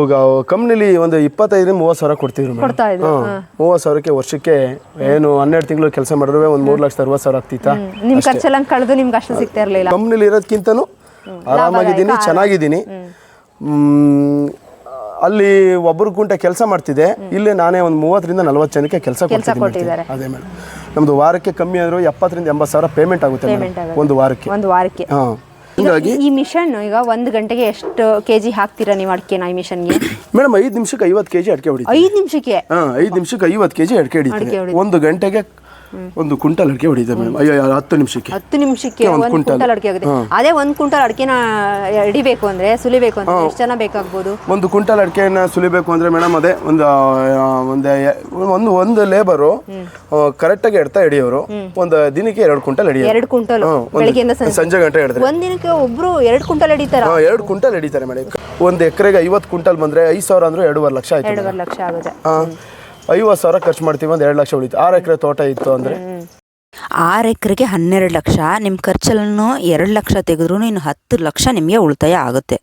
ಈಗ ಕಂಪ್ನಿಲಿ ಒಂದು ಇಪ್ಪತ್ತೈದು ಮೂವತ್ತು ಸಾವಿರ ಕೊಡ್ತೀವಿ ಕೊಡ್ತಾ ಇದ್ರು ಮೂವತ್ತು ಸಾವಿರಕ್ಕೆ ವರ್ಷಕ್ಕೆ ಏನು ಹನ್ನೆರಡು ತಿಂಗಳು ಕೆಲಸ ಮಾಡಿದ್ರೆ ಒಂದು ಮೂರು ಲಕ್ಷದ ಅರವತ್ತು ಸಾವಿರ ಆಗ್ತಿತ್ತಾ? ನಿಮ್ ಖರ್ಚೆಲ್ಲ ಕಳೆದು ನಿಮ್ಗೆ ಅಷ್ಟು ಸಿಗ್ತಾ ಇರಲಿಲ್ಲ. ಕಂಪ್ನಿಲಿ ಇರೋದಕ್ಕಿಂತನೂ ಆರಾಮಾಗಿದ್ದೀನಿ ಚೆನ್ನಾಗಿದ್ದೀನಿ. ಅಲ್ಲಿ ಒಬ್ಬರು ಗುಂಟೆ ಕೆಲಸ ಮಾಡ್ತಿದ್ದೆ ಇಲ್ಲಿ ನಾನೇ ಒಂದು ಮೂವತ್ತರಿಂದ ನಲ್ವತ್ತು ಜನಕ್ಕೆ ಕೆಲಸ ಕೊಟ್ಟಿದ್ದಾರೆ. ಅದೇ ಮೇಡಮ್. ನಮ್ದು ವಾರಕ್ಕೆ ಕಮ್ಮಿ ಆದರೂ ಎಪ್ಪತ್ತರಿಂದ ಎಂಬತ್ತು ಸಾವಿರ ಪೇಮೆಂಟ್ ಆಗುತ್ತೆ. ಒಂದು ವಾರಕ್ಕೆ. ಒಂದು ವಾರಕ್ಕೆ. ಹಾಂ. ಈಗ ಈ ಮಿಷನ್ ಈಗ ಒಂದು ಗಂಟೆಗೆ ಎಷ್ಟು ಕೆಜಿ ಹಾಕ್ತೀರಾ ನೀವು ಅಡಿಕೆನ ಈ ಮಿಷನ್ಗೆ? ಮೇಡಮ್ ಐದು ನಿಮಿಷಕ್ಕೆ ಐವತ್ತು ಕೆಜಿ ಅಡಿಕೆ ಹೊಡಿತೀವಿ ಐದು ನಿಮಿಷಕ್ಕೆ? ಹಾಂ ಐದು ನಿಮಿಷಕ್ಕೆ ಐವತ್ತು ಕೆಜಿ ಅಡಿಕೆ ಹೊಡಿತೀವಿ ಒಂದು ಗಂಟೆಗೆ ಒಂದು ಕುಂಟಲ್ ಅಡಿಕೆ ಹೊಡಿದೆ ಮೇಡಮ್ ಅಯ್ಯೋ ಹತ್ತು ನಿಮಿಷಕ್ಕೆ? ಹತ್ತು ನಿಮಿಷಕ್ಕೆ ಒಂದು ಅಡಿಕೆ ಆಗುತ್ತೆ. ಅದೇ ಒಂದು ಕುಂಟಲ್ ಅಡಿಕೆನ ಹಿಡಿಬೇಕು ಅಂದ್ರೆ ಸುಲಿಬೇಕು ಅಂದ್ರೆ ಎಷ್ಟು ಜನ ಬೇಕಾಗ್ಬೋದು? ಒಂದು ಕುಂಟಲ್ ಅಡಿಕೆನ ಸುಲಿಬೇಕು ಅಂದ್ರೆ ಮೇಡಮ್ ಅದೇ ಒಂದು ಒಂದು ಒಂದು ಒಂದು ಲೇಬರು ಕರೆಕ್ಟಾಗಿ ಎಡ್ತಾ ಹಿಡಿಯೋರು. ಒಂದು ದಿನಕ್ಕೆ ಎರಡು ಕುಂಟಲ್ ಹಿಡಿಯೋರು. ಎರಡು ಬೆಳಿಗ್ಗೆಯಿಂದ ಸಂಜೆ. ಗಂಟೆ ಹಿಡಿದ್ರೆ. ಒಂದ್ ದಿನಕ್ಕೆ ಒಬ್ರು ಎರಡು ಕುಂಟಲ್ ಹಿಡಿತಾರ? ಎರಡು ಕುಂಟಲ್ ಹಿಡಿತಾರೆ ಮೇಡಮ್ ಒಂದು ಎಕರೆಗೆ ಐವತ್ತು ಕುಂಟಲ್ ಬಂದ್ರೆ ಐದು ಸಾವಿರ ಅಂದ್ರೆ ಎರಡೂವರೆ ಲಕ್ಷ ಆಯ್ತು ಎರಡೂವರೆ ಲಕ್ಷ ಆಗುತ್ತೆ. ಐವತ್ತು ಸಾವಿರ ಖರ್ಚು ಮಾಡ್ತೀವಿ ಒಂದು ಎರಡು ಲಕ್ಷ ಉಳಿತು. ಆರು ಎಕರೆ ತೋಟ ಇತ್ತು ಅಂದರೆ? ಆರು ಎಕರೆಗೆ ಹನ್ನೆರಡು ಲಕ್ಷ ನಿಮ್ಮ ಖರ್ಚಲ್ಲೂ ಎರಡು ಲಕ್ಷ ತೆಗೆದ್ರೂ ಇನ್ನು ಹತ್ತು ಲಕ್ಷ ನಿಮಗೆ ಉಳಿತಾಯ ಆಗುತ್ತೆ.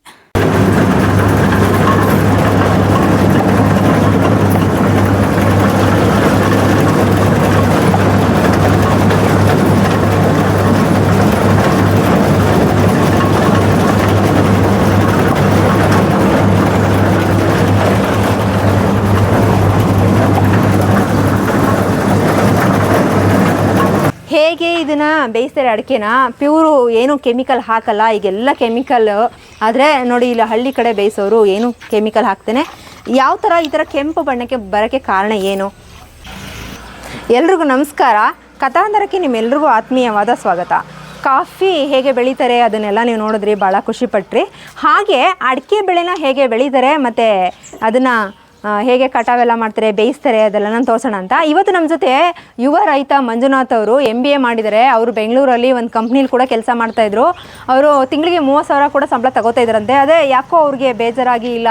ಹೇಗೆ ಇದನ್ನು ಬೇಯಿಸ್ತಾರೆ ಅಡಿಕೆನ? ಪ್ಯೂರು ಏನು ಕೆಮಿಕಲ್ ಹಾಕಲ್ಲ, ಈಗೆಲ್ಲ ಕೆಮಿಕಲ್ ಆದರೆ ನೋಡಿ, ಇಲ್ಲಿ ಹಳ್ಳಿ ಕಡೆ ಬೇಯಿಸೋರು ಏನು ಕೆಮಿಕಲ್ ಹಾಕ್ತೇನೆ? ಯಾವ ಥರ ಈ ಥರ ಕೆಂಪು ಬಣ್ಣಕ್ಕೆ ಬರೋಕ್ಕೆ ಕಾರಣ ಏನು? ಎಲ್ರಿಗೂ ನಮಸ್ಕಾರ. ಕಥಾಂಧರಕ್ಕೆ ನಿಮ್ಮೆಲ್ರಿಗೂ ಆತ್ಮೀಯವಾದ ಸ್ವಾಗತ. ಕಾಫಿ ಹೇಗೆ ಬೆಳೀತಾರೆ ಅದನ್ನೆಲ್ಲ ನೀವು ನೋಡಿದ್ರಿ ಭಾಳ ಖುಷಿಪಟ್ರಿ ಹಾಗೆ ಅಡಿಕೆ ಬೆಳೆನ ಹೇಗೆ ಬೆಳೀತಾರೆ ಮತ್ತು ಅದನ್ನು ಹೇಗೆ ಕಟಾವೆಲ್ಲ ಮಾಡ್ತಾರೆ, ಬೇಯಿಸ್ತಾರೆ ಅದೆಲ್ಲ ನಾನು ತೋರಿಸೋಣ ಅಂತ. ಇವತ್ತು ನಮ್ಮ ಜೊತೆ ಯುವ ರೈತ ಮಂಜುನಾಥ್ ಅವರು ಎಂ ಬಿ ಎ ಮಾಡಿದ್ದಾರೆ. ಅವರು ಬೆಂಗಳೂರಲ್ಲಿ ಒಂದು ಕಂಪ್ನಿಲಿ ಕೂಡ ಕೆಲಸ ಮಾಡ್ತಾಯಿದ್ರು ಅವರು ತಿಂಗಳಿಗೆ ಮೂವತ್ತು ಸಾವಿರ ಕೂಡ ಸಂಬಳ ತಗೋತಾ ಇದ್ರಂತೆ ಅದೇ ಯಾಕೋ ಅವ್ರಿಗೆ ಬೇಜಾರಾಗಿ ಇಲ್ಲ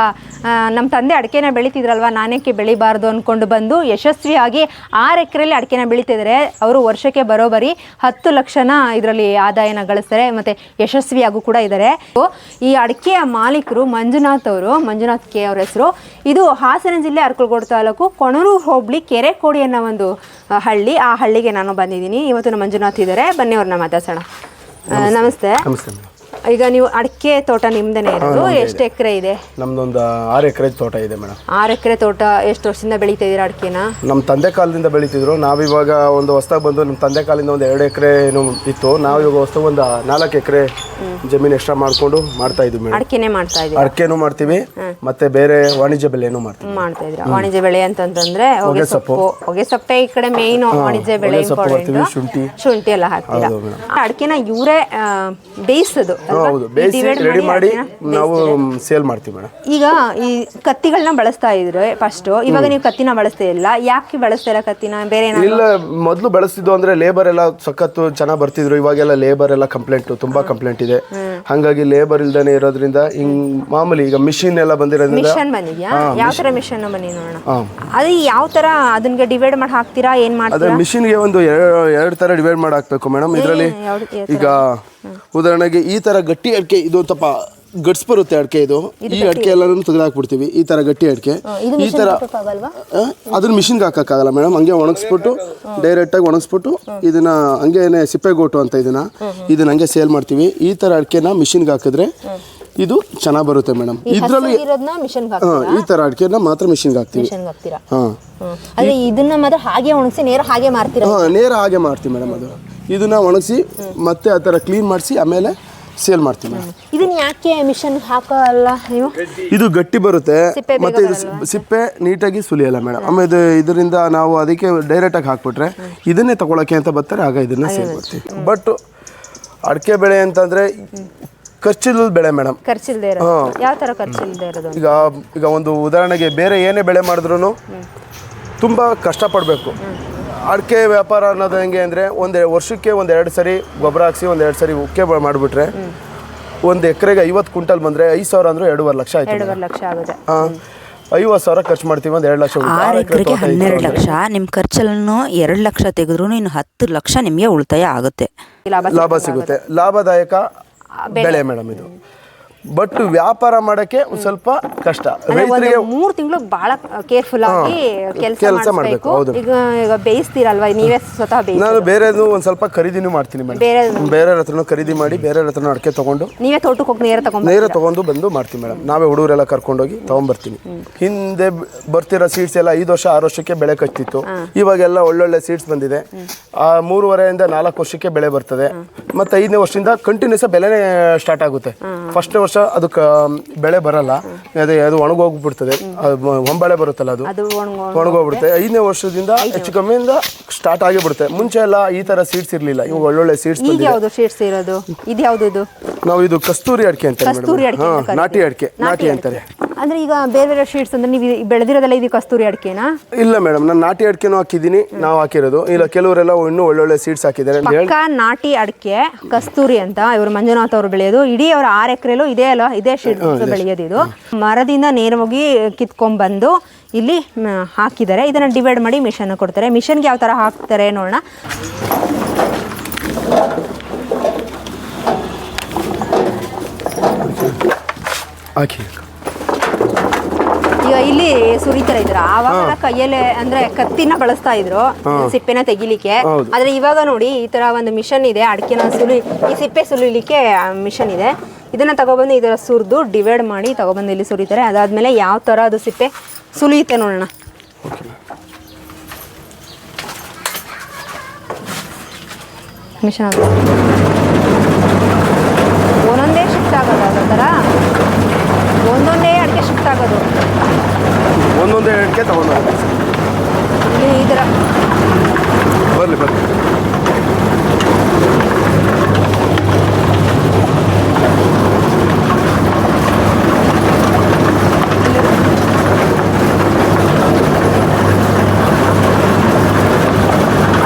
ನಮ್ಮ ತಂದೆ ಅಡಿಕೆನ ಬೆಳೀತಿದ್ರಲ್ವ, ನಾನೇಕೆ ಬೆಳಿಬಾರ್ದು ಅಂದ್ಕೊಂಡು ಬಂದು ಯಶಸ್ವಿಯಾಗಿ ಆರು ಎಕರೆಯಲ್ಲಿ ಅಡಿಕೆನ ಬೆಳೀತಿದ್ದಾರೆ ಅವರು ವರ್ಷಕ್ಕೆ ಬರೋಬರಿ ಹತ್ತು ಲಕ್ಷನ ಇದರಲ್ಲಿ ಆದಾಯನ ಗಳಿಸ್ತಾರೆ, ಮತ್ತು ಯಶಸ್ವಿಯಾಗೂ ಕೂಡ ಇದ್ದಾರೆ. ಈ ಅಡಿಕೆಯ ಮಾಲೀಕರು ಮಂಜುನಾಥ್ ಅವರು, ಮಂಜುನಾಥ್ ಕೆ ಅವ್ರ ಹೆಸರು. ಇದು ಹಾಸನ ಜಿಲ್ಲೆ ಅರಕಲಗೋಡು ತಾಲೂಕು ಕೊಣನೂರು ಹೋಬಳಿ ಕೆರೆಕೋಡಿ ಅನ್ನೋ ಒಂದು ಹಳ್ಳಿ. ಆ ಹಳ್ಳಿಗೆ ನಾನು ಬಂದಿದ್ದೀನಿ. ಇವತ್ತು ನಮ್ಮ ಮಂಜುನಾಥ್ ಇದ್ದಾರೆ. ಬನ್ನಿ ಅವ್ರನ್ನ ಮಾತಾಡ್ಸೋಣ. ನಮಸ್ತೆ. ನಮಸ್ತೆ. ಈಗ ನೀವು ಅಡಿಕೆ ತೋಟ ನಿಮ್ದೇನೆ ಇರೋದು? ಎಷ್ಟು ಎಕರೆ ಇದೆ? ನಮ್ದೊಂದು ಆರು ಎಕರೆ ತೋಟ ಇದೆ ಮೇಡಮ್. ಆರು ಎಕರೆ ತೋಟ ಎಷ್ಟು ವರ್ಷದಿಂದ ಬೆಳೀತಾ ಇದ್ದೀರಾ ಅಡಿಕೆನ? ನಮ್ಮ ತಂದೆ ಕಾಲದಿಂದ ಬೆಳೀತಿದ್ರು. ನಾವಿವಾಗ ಒಂದು ಹೊಸ್ದಾಗಿ ಬಂದು ನಮ್ಮ ತಂದೆ ಕಾಲದಿಂದ ಒಂದು ಎರಡು ಎಕರೆ ಏನು ಇತ್ತು. ನಾವಿವಾಗ ಹೊಸ್ದಾಗಿ ಒಂದು ನಾಲ್ಕು ಎಕರೆ ಜಮೀನು ಎಕ್ಸ್ಟ್ರಾ ಮಾಡಿಕೊಂಡು ಮಾಡ್ತಾ ಇದ್ವಿ ಮೇಡಮ್. ಅಡಿಕೆನೆ ಮಾಡ್ತಾ ಇದ್ದೀರಾ? ಅಡಿಕೆನೂ ಮಾಡ್ತೀವಿ. ಮತ್ತೆ ಬೇರೆ ವಾಣಿಜ್ಯ ಬೆಳೆನೂ ಮಾಡ್ತೀವಿ. ಮಾಡ್ತಾ ಇದ್ದೀರಾ? ವಾಣಿಜ್ಯ ಬೆಳೆ ಅಂತಂತಂದ್ರೆ ಹೊಗೆ ಸೊಪ್ಪು ಹೊಗೆ ಸೊಪ್ಪೆ ಈ ಕಡೆ ಮೇಯ್ನ್ ವಾಣಿಜ್ಯ ಬೆಳೆ ಶುಂಠಿ. ಶುಂಠಿ ಎಲ್ಲ ಹಾಕ್ತೀರಾ? ಅಡಿಕೆನ ಇವರೇ ಬೇಯಿಸೋದು. ಹೌದು. ಬೇಯಿಸಿ ರೆಡಿ ಮಾಡಿ ನಾವು ಸೇಲ್ ಮಾಡ್ತೀವಿ ಮೇಡಮ್. ಈಗ ಈ ಕತ್ತಿಗಳನ್ನ ಬಳಸ್ತಾ ಇದ್ರೆ ಫಸ್ಟ್ ಇವಾಗ ನೀವು ಕತ್ತಿನ ಬಳಸ್ತಾ ಇಲ್ಲ ಯಾಕೆ ಬಳಸ್ತಾ ಇಲ್ಲ ಕತ್ತಿನ? ಬೇರೆ ಏನಾದ್ರು? ಇಲ್ಲ ಮೊದಲು ಬಳಸ್ತಿದ್ದು ಅಂದ್ರೆ ಲೇಬರ್ ಎಲ್ಲ ಸಖತ್ತು ಚೆನ್ನಾಗಿ ಬರ್ತಿದ್ರು. ಇವಾಗೆಲ್ಲ ಲೇಬರ್ ಎಲ್ಲ ಕಂಪ್ಲೇಂಟ್ ತುಂಬಾ ಕಂಪ್ಲೇಂಟ್ ಇದೆ. ಹಂಗಾಗಿ ಲೇಬರ್ ಇಲ್ದೇನೆ ಇರೋದ್ರಿಂದ ಹಿಂಗ್ ಮಾಮೂಲಿ ಈಗ ಮಿಷಿನ್ ಎಲ್ಲ ಬಂದಿರೋದ್ರಿಂದ ಮಿಷನ್ ಬಂದಿದ್ಯಾ? ಯಾವ ತರ ಮಿಷನ್ ಬನ್ನಿ ನೋಡೋಣ. ಹಾ. ಅದು ಯಾವ ತರ ಅದನ್ಗೆ ಡಿವೈಡ್ ಮಾಡಿ ಹಾಕ್ತೀರಾ? ಏನ್ ಅದೇ ಮಾಡ್ತೀರಾ? ಮಿಷಿನ್ಗೆ ಒಂದು ಎರಡು ಎರಡು ತರ ಡಿವೈಡ್ ಮಾಡಿ ಹಾಕ್ಬೇಕು ಮೇಡಮ್. ಇದರಲ್ಲಿ ಯಾವ್ದು- ಯಾವ ಈಗ ಉದಾಹರಣೆಗೆ ಈ ತರ ಗಟ್ಟಿ ಅಡಿಕೆ ಇದು ತಪ್ಪ ಗಟ್ಸ್ ಬರುತ್ತೆ ಅಡಿಕೆ ಇದು. ಈ ಅಡಿಕೆ ಎಲ್ಲರೂ ತೆಗೆದು ಹಾಕ್ಬಿಡ್ತೀವಿ. ಈ ತರ ಗಟ್ಟಿ ಅಡಿಕೆ. ಈ ಆ, ಅದನ್ನ ಮಿಷಿನ್ಗೆ ಹಾಕೋಕ್ಕಾಗಲ್ಲ ಮೇಡಮ್ ಹಂಗೆ ಒಣಗಿಸ್ಬಿಟ್ಟು ಡೈರೆಕ್ಟಾಗಿ ಒಣಗಿಸ್ಬಿಟ್ಟು ಇದನ್ನ ಹಂಗೇನೆ ಸಿಪ್ಪೆಗೋಟು ಅಂತ ಇದನ್ನ ಇದನ್ನ ಹಂಗೆ ಸೇಲ್ ಮಾಡ್ತೀವಿ. ಈ ತರ ಅಡಿಕೆನ ಮಿಷಿನ್ಗೆ ಹಾಕಿದ್ರೆ ಇದು ಚೆನ್ನಾಗಿ ಬರುತ್ತೆ ಮೇಡಮ್. ಇದರಲ್ಲಿ ಈ ತರ ಅಡಿಕೆನ ಮಾತ್ರ ಮಿಷಿನ್ಗೆ ಹಾಕ್ತೀವಿ. ಹಾ. ಅದೇ ಇದನ್ನ ಮಾತ್ರ ಹಾಗೆ ಒಣಗಿಸಿ ನೇರ ಹಾಗೆ ಮಾರ್ತೀರಾ? ಹಾ ನೇರ ಹಾಗೆ ಮಾಡ್ತೀವಿ ಮೇಡಮ್ ಅದು. ಇದನ್ನ ಒಣಗಿಸಿ ಮತ್ತೆ ಆ ಥರ ಕ್ಲೀನ್ ಮಾಡಿಸಿ ಆಮೇಲೆ ಸೇಲ್ ಮಾಡ್ತೀವಿ ಮೇಡಮ್. ಇದನ್ನ ಯಾಕೆ ಮಿಷನ್ ಹಾಕಲ್ಲ ನೀವು? ಇದು ಗಟ್ಟಿ ಬರುತ್ತೆ. ಮತ್ತೆ ಇದು ಸಿಪ್ಪೆ ನೀಟಾಗಿ ಸುಲಿಯಲ್ಲ ಮೇಡಮ್. ಆಮೇಲೆ ಇದು ಇದರಿಂದ ನಾವು ಅದಕ್ಕೆ ಡೈರೆಕ್ಟ್ ಆಗಿ ಹಾಕ್ಬಿಟ್ರೆ ಇದನ್ನೇ ತಗೊಳಕ್ಕೆ ಅಂತ ಬರ್ತಾರೆ ಆಗ ಇದನ್ನ ಸೇಲ್ ಮಾಡ್ತೀವಿ. ಬಟ್ ಅಡಿಕೆ ಬೆಳೆ ಅಂತಂದ್ರೆ ಖರ್ಚಿಲ್ಲದ ಬೆಳೆ ಮೇಡಮ್ ಖರ್ಚಿಲ್ದೇ ಇರೋದು. ಯಾವ ಖರ್ಚಿಲ್ದೇ ಇರೋದು ಈಗ ಈಗ ಒಂದು ಉದಾಹರಣೆಗೆ ಬೇರೆ ಏನೇ ಬೆಳೆ ಮಾಡಿದ್ರು ತುಂಬ ಕಷ್ಟಪಡಬೇಕು. ಅಡಿಕೆ ವ್ಯಾಪಾರ ಅನ್ನೋದು ಹೆಂಗೆ ಅಂದರೆ ಒಂದು ವರ್ಷಕ್ಕೆ ಒಂದೆರಡು ಎರಡು ಸರಿ ಗೊಬ್ಬರ ಹಾಕಿಸಿ ಒಂದು ಎರಡು ಸರಿ ಉಕ್ಕೆ ಮಾಡಿಬಿಟ್ರೆ ಒಂದು ಎಕರೆಗೆ ಐವತ್ತು ಕ್ವಿಂಟಲ್ ಬಂದರೆ ಐದು ಸಾವಿರ ಅಂದರೆ ಎರಡೂವರೆ ಲಕ್ಷ ಆಯ್ತು ಎರಡೂವರೆ ಲಕ್ಷ ಆಗುತ್ತೆ. ಐವತ್ತು ಸಾವಿರ ಖರ್ಚು ಮಾಡ್ತೀವಿ ಒಂದು ಎರಡು ಲಕ್ಷ. ಆರು ಆರು ಎಕರೆ ಎಕರೆಗೆ ತೋಟ ಇತ್ತು ಹನ್ನೆರಡು ಅಂದ್ರೆ ಲಕ್ಷ ನಿಮ್ಮ ಖರ್ಚಲ್ಲೂ ಎರಡು ಲಕ್ಷ ತೆಗೆದ್ರೂ ಇನ್ನು ಹತ್ತು ಲಕ್ಷ ನಿಮಗೆ ಉಳಿತಾಯ ಆಗುತ್ತೆ. ಲಾಭ ಲಾಭ ಸಿಗುತ್ತೆ. ಲಾಭದಾಯಕ ಬೆಳೆ ಮೇಡಮ್ ಇದು. ಬಟ್ ವ್ಯಾಪಾರ ಮಾಡಕ್ಕೆ ಒಂದ್ ಸ್ವಲ್ಪ ಕಷ್ಟ. ರೈತರಿಗೆ ಮೂರು ತಿಂಗಳು ಬಹಳ ಕೇರ್ಫುಲ್ ಆಗಿ ಕೆಲಸ ಮಾಡ್ಬೇಕು, ಹೌದು. ಈಗ ಈಗ ಬೇಯಿಸ್ತೀರಲ್ವಾ ನೀವೇ ಸ್ವತಃ ಬೇಯಿಸ್ ನಾನು ಬೇರೆದು ಒಂದ್ ಸ್ವಲ್ಪ ಖರೀದಿನೂ ಮಾಡ್ತೀನಿ ಬೇರೆ ಮೇಡಮ್ ಬೇರೆ ಹತ್ರನೂ ಖರೀದಿ ಮಾಡಿ ಬೇರೆ ಹತ್ರನೂ ಅಡಿಕೆ ತಗೊಂಡು ನೀವೇ ತೋಟಕ್ಕೆ ಹೋಗಿ ನೇರ ತಗೊಂಡು ನೇರ ತಗೊಂಡು ಬಂದು ಮಾಡ್ತೀನಿ ಮೇಡಮ್. ನಾವೇ ಹುಡುಗರೆಲ್ಲ ಕರ್ಕೊಂಡೋಗಿ ತಗೊಂಡ್ಬರ್ತೀನಿ. ಹಿಂದೆ ಬರ್ತಿರೋ ಸೀಡ್ಸ್ ಎಲ್ಲ ಐದು ವರ್ಷ ಆರು ವರ್ಷಕ್ಕೆ ಬೆಳೆ ಕಚ್ತಿತ್ತು. ಇವಾಗೆಲ್ಲ ಒಳ್ಳೊಳ್ಳೆ ಸೀಡ್ಸ್ ಬಂದಿದೆ. ಆ ಮೂರುವರೆಯಿಂದ ನಾಲ್ಕು ವರ್ಷಕ್ಕೆ ಬೆಳೆ ಬರ್ತದೆ. ಮತ್ತೆ ಐದನೇ ವರ್ಷದಿಂದ ಕಂಟಿನ್ಯೂಸ್ ಬೆಲೆನೇ ಸ್ಟಾರ್ಟ್ ಆಗುತ್ತೆ. ಫಸ್ಟ್ ವರ್ಷ ಅದು ಅದಕ್ಕೆ ಬೆಳೆ ಬರಲ್ಲ. ಅದೇ ಅದು ಒಣಗೋಗ್ಬಿಡ್ತದೆ. ಅದು ಹೊಂಬಳೆ ಬರುತ್ತಲ್ಲ ಅದು. ಅದು ಒಣಗೋ ಒಣಗೋಗ್ಬಿಡುತ್ತೆ. ಐದನೇ ವರ್ಷದಿಂದ ಹೆಚ್ಚು ಕಮ್ಮಿಯಿಂದ ಸ್ಟಾರ್ಟ್ ಆಗಿಬಿಡುತ್ತೆ. ಮುಂಚೆ ಎಲ್ಲ ಈ ತರ ಸೀಡ್ಸ್ ಇರಲಿಲ್ಲ. ಇವಾಗ ಒಳ್ಳೊಳ್ಳೆ ಸೀಡ್ಸ್ ಈಗ ಯಾವ್ದು ಇರೋದು? ಇದು ಯಾವುದು ಇದು? ನಾವು ಇದು ಕಸ್ತೂರಿ ಅಡಿಕೆ ಅಂತಾರೆ ಕಸ್ತೂರಿ ಮೇಡಮ್ ಅಡಿಕೆ ಅಂತ. ನಾಟಿ ಅಡಿಕೆ ನಾಟಿ ಅಂತಾರೆ. ಅಂದ್ರೆ ಈಗ ಬೇರೆ ಬೇರೆ ಶೀಟ್ಸ್ ಅಂದ್ರೆ ನೀವು ಈ ಬೆಳೆದಿರೋದೆಲ್ಲ ಇದು ಕಸ್ತೂರಿ ಅಡಿಕೆನಾ? ಇಲ್ಲ ಮೇಡಮ್ ನಾನು ನಾಟಿ ಅಡಿಕೆನೂ ಹಾಕಿದ್ದೀನಿ. ನಾವು ಹಾಕಿರೋದು. ಇಲ್ಲ ಕೆಲವರೆಲ್ಲ ಇನ್ನೂ ಒಳ್ಳೊಳ್ಳೆ ಸೀಡ್ಸ್ ಹಾಕಿದ್ದಾರೆ ಅಂತ ಹೇಳಿ ಪಕ್ಕ ನಾಟಿ ಅಡಿಕೆ ಕಸ್ತೂರಿ ಅಂತ ಇವರು ಮಂಜುನಾಥ್ ಅವರು ಬೆಳೆಯೋದು. ಇಡೀ ಅವ್ರ ಆರು ಎಕರೆಲೂ ಇದೇ ಅಲ್ಲ ಇದೇ ಶೀಟ್ಸ್ ಬೆಳೆಯೋದು ಇದು ಮರದಿಂದ ನೇರವಾಗಿ ಕಿತ್ಕೊಂಡ್ಬಂದು ಇಲ್ಲಿ ಹಾಕಿದ್ದಾರೆ. ಇದನ್ನ ಡಿವೈಡ್ ಮಾಡಿ ಮಿಷನ್ ಕೊಡ್ತಾರೆ. ಮಿಷನ್ಗೆ ಯಾವ ಥರ ಹಾಕ್ತಾರೆ ನೋಡೋಣ. ಹಾಕಿ. ಇಲ್ಲಿ ಸುರಿತಾರೆ ಇದ್ರ. ಆವಾಗ ಕೈಯಲ್ಲೇ ಅಂದ್ರೆ ಕತ್ತಿನ ಬಳಸ್ತಾ ಇದ್ರು ಸಿಪ್ಪೆನ ತೆಗಿಲಿಕ್ಕೆ. ಆದ್ರೆ ಇವಾಗ ನೋಡಿ ಈ ತರ ಒಂದು ಮಿಷನ್ ಇದೆ ಅಡಿಕೆನ ಸುಲಿ ಈ ಸಿಪ್ಪೆ ಸುಲಿಲಿಕ್ಕೆ ಮಿಷನ್ ಇದೆ. ಇದನ್ನ ತಗೊಬಂದು ಈ ತರ ಸುರಿದು ಡಿವೈಡ್ ಮಾಡಿ ತಗೊಬಂದು ಇಲ್ಲಿ ಸುರಿತಾರೆ. ಅದಾದ್ಮೇಲೆ ಯಾವ ತರ ಅದು ಸಿಪ್ಪೆ ಸುಲಿಯುತ್ತೆ ನೋಡೋಣ. ಮಿಷನ್ ಒಂದೊಂದೇ ಶಿಫ್ಟ್ ಆಗೋದು ಅದ ಥರ? ಒಂದೊಂದೇ ಅಡಿಕೆ ಶಿಫ್ಟ್ ಆಗೋದು. ಒಂದೊಂದೇ ಅಡಿಕೆ ತಗೊಂಡು ಇಲ್ಲಿ ಈ ಥರ. ಬರಲಿ ಬರಲಿ.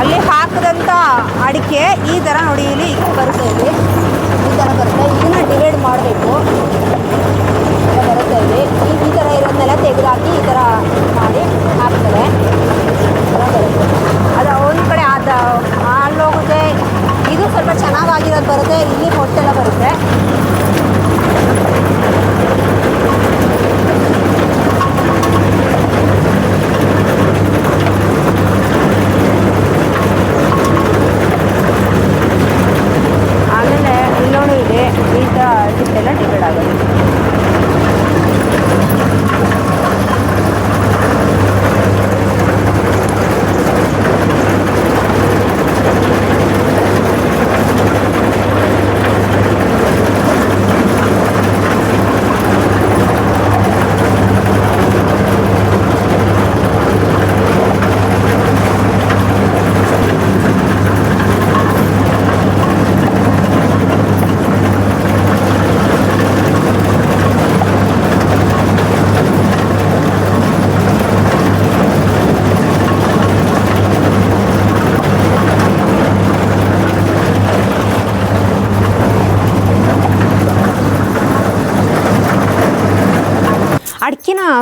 ಅಲ್ಲಿ ಹಾಕಿದಂಥ ಅಡಿಕೆ ಈ ಥರ ನೋಡಿ ಇಲ್ಲಿ ಬರುತ್ತೆ ಇಲ್ಲಿ. ಈ ಥರ ಬರುತ್ತೆ. ಇದನ್ನ ಡಿವೈಡ್ ಮಾಡಬೇಕು. ಬರುತ್ತೆ ಇಲ್ಲಿ ಈ- ಈ ಥರ ಇರೋದನ್ನೆಲ್ಲ ತೆಗೆದುಹಾಕಿ ಈ ಥರ ಮಾಡಿ ಹಾಕ್ತಾರೆ ಈ ಥರ ಬರುತ್ತೆ ಅದು ಒಂದು ಕಡೆ ಅದ ಅಲ್ಲೋಗುತ್ತೆ ಇದು ಸ್ವಲ್ಪ ಚೆನ್ನಾಗಾಗಿರೋದು ಬರುತ್ತೆ ಇಲ್ಲಿ ಹೊಟ್ಟೆಲ್ಲ ಬರುತ್ತೆ ಆಮೇಲೆ ಇಲ್ಲೋನು ಇದೆ ಈ ಥರ ಸಿಪ್ಪೆಲ್ಲ ಡಿವೈಡ್ ಆಗುತ್ತೆ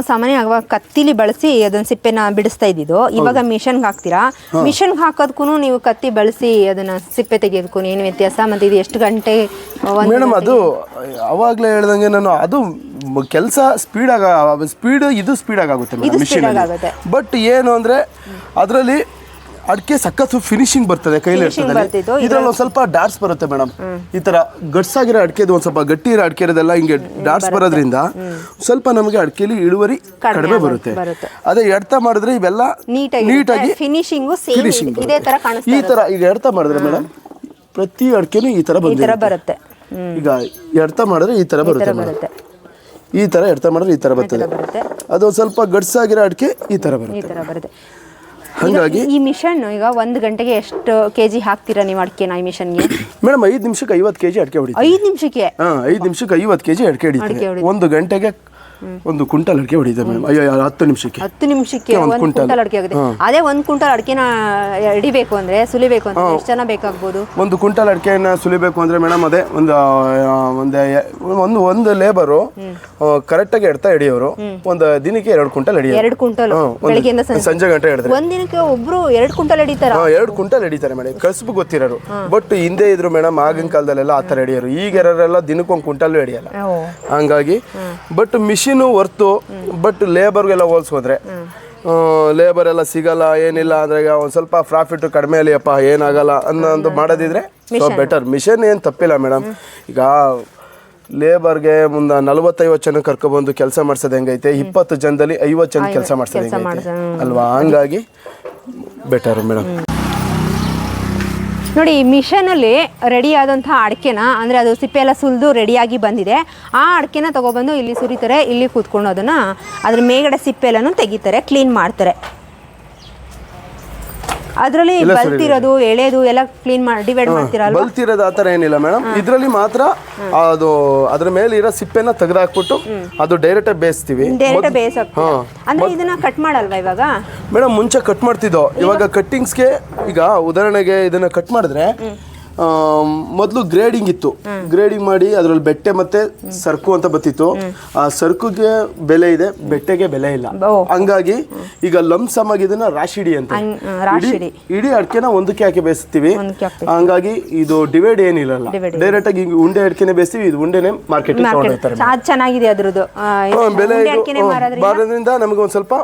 ಸಾಮಾನ್ಯ ಆವಾಗ ಕತ್ತಿಲಿ ಬಳಸಿ ಅದನ್ನ ಸಿಪ್ಪೆನ ಬಿಡಿಸ್ತಾ ಇದ್ದಿದ್ದು. ಇವಾಗ ಮಿಷನ್ಗೆ ಹಾಕ್ತೀರಾ? ಮಿಷನ್ಗೆ ಹಾಕೋದಕ್ಕೂ ನೀವು ಕತ್ತಿ ಬಳಸಿ ಅದನ್ನ ಸಿಪ್ಪೆ ತೆಗೆಯೋದಕ್ಕೂ ಏನು ವ್ಯತ್ಯಾಸ? ಮತ್ತೆ ಇದು ಎಷ್ಟು ಗಂಟೆ ಮೇಡಮ್ ಅದು ಅವಾಗಲೇ ಹೇಳ್ದಂಗೆ ನಾನು ಅದು ಕೆಲಸ ಸ್ಪೀಡ್ ಇದು ಸ್ಪೀಡ್ ಆಗುತ್ತೆ ಇದು ಸ್ಪೀಡ್ ಆಗುತ್ತೆ. ಬಟ್ ಏನು ಅಂದ್ರೆ ಅದರಲ್ಲಿ ಅಡಿಕೆ ಸಖತ್ತು ಫಿನಿಶಿಂಗ್ ಬರ್ತದೆ ಕೈಲಿ ಇದ್ರಲ್ಲಿ ಒಂದು ಸ್ವಲ್ಪ ಡಾಟ್ಸ್ ಬರುತ್ತೆ ಮೇಡಮ್ ಈ ತರ ಗಟ್ಸ್ ಆಗಿರೋ ಅಡಿಕೆದು ಒಂದು ಸ್ವಲ್ಪ ಗಟ್ಟಿ ಇರೋ ಅಡಿಕೆ ಇರೋದೆಲ್ಲ ಹಿಂಗೆ ಡಾರ್ಸ್ ಬರೋದ್ರಿಂದ ಸ್ವಲ್ಪ ನಮಗೆ ಅಡಿಕೆಲಿ ಇಳುವರಿ ಕಡಿಮೆ ಬರುತ್ತೆ. ಅದೇ ಎಡ್ತ ಮಾಡಿದ್ರೆ ಇವೆಲ್ಲ ನೀಟಾಗಿ ಫಿನಿಶಿಂಗ್ ಫಿನಿಶಿಂಗು ಸೇಮ್ ಫಿನಿಶಿಂಗ್ ಇದೇ. ತರ ಕಾಣಿಸ್ತಾ ಈ ತರ ಈಗ ಎಡ್ತ ಮಾಡಿದ್ರೆ ಮೇಡಮ್ ಪ್ರತಿ ಅಡಿಕೆನೂ ಈ ತರ ಬರುತ್ತೆ. ಈಗ ಎಡ್ತ ಮಾಡಿದ್ರೆ ಈ ತರ ಬರುತ್ತೆ. ಈ ತರ ಎಡ್ತ ಮಾಡಿದ್ರೆ ಈ ತರ ಬರ್ತದೆ. ಬರುತ್ತೆ. ಅದು ಸ್ವಲ್ಪ ಗಟ್ಸ್ ಆಗಿರೋ ಅಡಿಕೆ ಈ ತರ ಬರುತ್ತೆ. ಹಂಗಾಗಿ ಈ ಮಿಷನ್ ಈಗ ಒಂದು ಗಂಟೆಗೆ ಎಷ್ಟು ಕೆ ಜಿ ಹಾಕ್ತೀರಾ ನೀವು ಅಡಿಕೆನ ಈ ಮಿಷನ್ಗೆ? ಮೇಡಮ್ ಐದು ನಿಮಿಷಕ್ಕೆ ಐವತ್ತು ಕೆಜಿ ಅಡಿಕೆ ಹೊಡಿತೀವಿ ಐದು ನಿಮಿಷಕ್ಕೆ? ಹಾಂ ಐದು ನಿಮಿಷಕ್ಕೆ ಐವತ್ತು ಕೆಜಿ ಅಡಿಕೆ ಅಡಿಕೆ ಹೊಡಿತೀವಿ. ಒಂದು ಗಂಟೆಗೆ ಒಂದು ಕುಂಟಲ್ ಅಡಿಕೆ ಹೊಡಿದೆ ಮೇಡಮ್ ಅಯ್ಯೋ ಹತ್ತು ನಿಮಿಷಕ್ಕೆ? ಹತ್ತು ನಿಮಿಷಕ್ಕೆ ಒಂದು ಕುಂಟಲ್. ಅಡಿಕೆ ಆಗುತ್ತೆ. ಅದೇ ಒಂದು ಕುಂಟಲ್ ಅಡಿಕೆನ ಹಿಡಿಬೇಕು ಅಂದ್ರೆ ಸುಲಿಬೇಕು ಅಂದ್ರೆ ಎಷ್ಟು ಜನ ಬೇಕಾಗ್ಬೋದು? ಒಂದು ಕುಂಟಲ್ ಅಡಿಕೆನ ಸುಲಿಬೇಕು ಅಂದ್ರೆ ಮೇಡಮ್ ಅದೇ ಒಂದು ಒಂದೇ ಒಂದು ಒಂದು ಒಂದು ಲೇಬರು ಕರೆಕ್ಟಾಗಿ ಎಡ್ತಾ ಹಿಡಿಯೋರು. ಒಂದು ದಿನಕ್ಕೆ ಎರಡು ಕುಂಟಲ್ ಹಿಡಿಯೋರು. ಎರಡು ಕುಂಟಲ್ ಬೆಳಗ್ಗೆಯಿಂದ ಸಂಜೆ. ಗಂಟೆ ಹಿಡಿದ್ರೆ. ಒಂದ್ ದಿನಕ್ಕೆ ಒಬ್ರು ಎರಡು ಕುಂಟಲ್ ಹಿಡಿತಾರ? ಎರಡು ಕುಂಟಲ್ ಹಿಡಿತಾರೆ ಮೇಡಮ್ ಕಸಬು ಗೊತ್ತಿರೋರು. ಬಟ್ ಹಿಂದೆ ಇದ್ರು ಮೇಡಮ್ ಆಗಿನ ಕಾಲದಲ್ಲೆಲ್ಲ ಆ ಥರ ಹಿಡಿಯೋರು. ಈಗ ಯಾರೆಲ್ಲ ದಿನಕ್ಕೊಂದು ಕುಂಟಲ್ ಹಿಡಿಯಲ್ಲ. ಹಂಗಾಗಿ ಬಟ್ ಮಿಷಿನು ಹೊರ್ತು ಬಟ್ ಲೇಬರ್ಗೆಲ್ಲ ಹೋಲ್ಸ್ಕೊಂಡ್ರೆ. ಲೇಬರ್ ಎಲ್ಲ ಸಿಗಲ್ಲ ಏನಿಲ್ಲ ಅಂದ್ರೆ ಈಗ ಒಂದು ಸ್ವಲ್ಪ ಪ್ರಾಫಿಟ್ ಕಡಿಮೆ ಅಲ್ಲಿಯಪ್ಪ ಏನಾಗಲ್ಲ ಅನ್ನೋ ಒಂದು ಮಾಡೋದಿದ್ರೆ ಸೊ ಬೆಟರ್ ಮಿಷನ್ ಏನು ತಪ್ಪಿಲ್ಲ ಮೇಡಮ್ ಈಗ ಲೇಬರ್ಗೆ ಮುಂದೆ ನಲವತ್ತೈವತ್ತು ಜನ ಕರ್ಕೊಬಂದು ಕೆಲಸ ಮಾಡ್ಸೋದು ಹೆಂಗೈತೆ? ಇಪ್ಪತ್ತು ಜನದಲ್ಲಿ ಐವತ್ತು ಜನ ಕೆಲಸ ಮಾಡ್ಸೋದು ಹೆಂಗೈತೆ? ಅಲ್ವಾ? ಹಂಗಾಗಿ ಬೆಟರ್ ಮೇಡಮ್ ನೋಡಿ, ಈ ರೆಡಿ ಆದಂಥ ಅಡಿಕೆನ, ಅಂದರೆ ಅದು ಸಿಪ್ಪೆ ಎಲ್ಲ ಸುಲಿದು ರೆಡಿಯಾಗಿ ಬಂದಿದೆ. ಆ ಅಡಿಕೆನ ತೊಗೊಬಂದು ಇಲ್ಲಿ ಸುರಿತಾರೆ, ಇಲ್ಲಿ ಕೂತ್ಕೊಂಡು ಅದನ್ನು ಅದ್ರ ಮೇಗಡೆ ಸಿಪ್ಪೆ ಎಲ್ಲನೂ ತೆಗಿತಾರೆ ಕ್ಲೀನ್ ಮಾಡ್ತಾರೆ. ಅದರಲ್ಲಿ ಬಲ್ತಿರೋದು ಎಳೆದು ಎಲ್ಲ ಕ್ಲೀನ್ ಮಾಡಿ ಡಿವೈಡ್ ಮಾಡ್ತೀರಲ್ಲ ಬಲ್ತಿರೋದು ಆ ಥರ ಏನಿಲ್ಲ ಮೇಡಮ್. ಇದರಲ್ಲಿ ಮಾತ್ರ ಅದು ಅದ್ರ ಮೇಲೆ ಇರೋ ಸಿಪ್ಪೆನ ತೆಗೆದಾಕ್ಬಿಟ್ಟು ಅದು ಡೈರೆಕ್ಟಾಗಿ ಬೇಯಿಸ್ತೀವಿ. ಡೈರೆಕ್ಟ್ ಬೇಯಿಸ್ ಅಂದ್ರೆ ಇದನ್ನ ಕಟ್ ಮಾಡಲ್ವಾ ಇವಾಗ? ಮೇಡಮ್ ಮುಂಚೆ ಕಟ್ ಮಾಡ್ತಿದ್ದೋ. ಇವಾಗ ಕಟ್ಟಿಂಗ್ಸ್ಗೆ ಈಗ ಉದಾಹರಣೆಗೆ ಇದನ್ನ ಕಟ್ ಮಾಡಿದ್ರೆ ಮೊದಲು ಗ್ರೇಡಿಂಗ್ ಇತ್ತು. ಗ್ರೇಡಿಂಗ್ ಮಾಡಿ ಅದರಲ್ಲಿ ಬೆಟ್ಟೆ ಮತ್ತೆ ಸರ್ಕು ಅಂತ ಬತ್ತಿತ್ತು ಆ ಸರ್ಕುಗೆ ಬೆಲೆ ಇದೆ ಬೆಟ್ಟೆಗೆ ಬೆಲೆ ಇಲ್ಲ. ಹಂಗಾಗಿ ಈಗ ಲಂಸಮ್ ಆಗಿ ಇದನ್ನ ರಾಶಿಡಿ ಅಂತ. ರಾಶಿಡಿ. ಇಡೀ ಅಡಿಕೆನ ಒಂದಕ್ಕೆ ಹಾಕಿ ಬೇಯಿಸ್ತೀವಿ. ಹಂಗಾಗಿ ಇದು ಡಿವೈಡ್ ಏನಿಲ್ಲ ಡೈರೆಕ್ಟ್ ಆಗಿ ಈಗ ಉಂಡೆ ಅಡಿಕೆನೆ ಬೇಯಿಸ್ತೀವಿ ಇದು ಉಂಡೆನೆ ಮಾರ್ಕೆಟ್ ತಗೊಂಡಿರ್ತಾರೆ ಅದು ಚೆನ್ನಾಗಿದೆ ಅದ್ರದ್ದು. ಆ, ಇದು ಹ್ಮ್, ಬೆಲೆ ಉಂಡೆ ಇದು ಅಡ್ಕೆನೆ ಹ್ಮ್, ಮಾರೋದ್ರಿಂದ? ಮಾರೋದ್ರಿಂದ ನಮಗೆ ಒಂದು ಸ್ವಲ್ಪ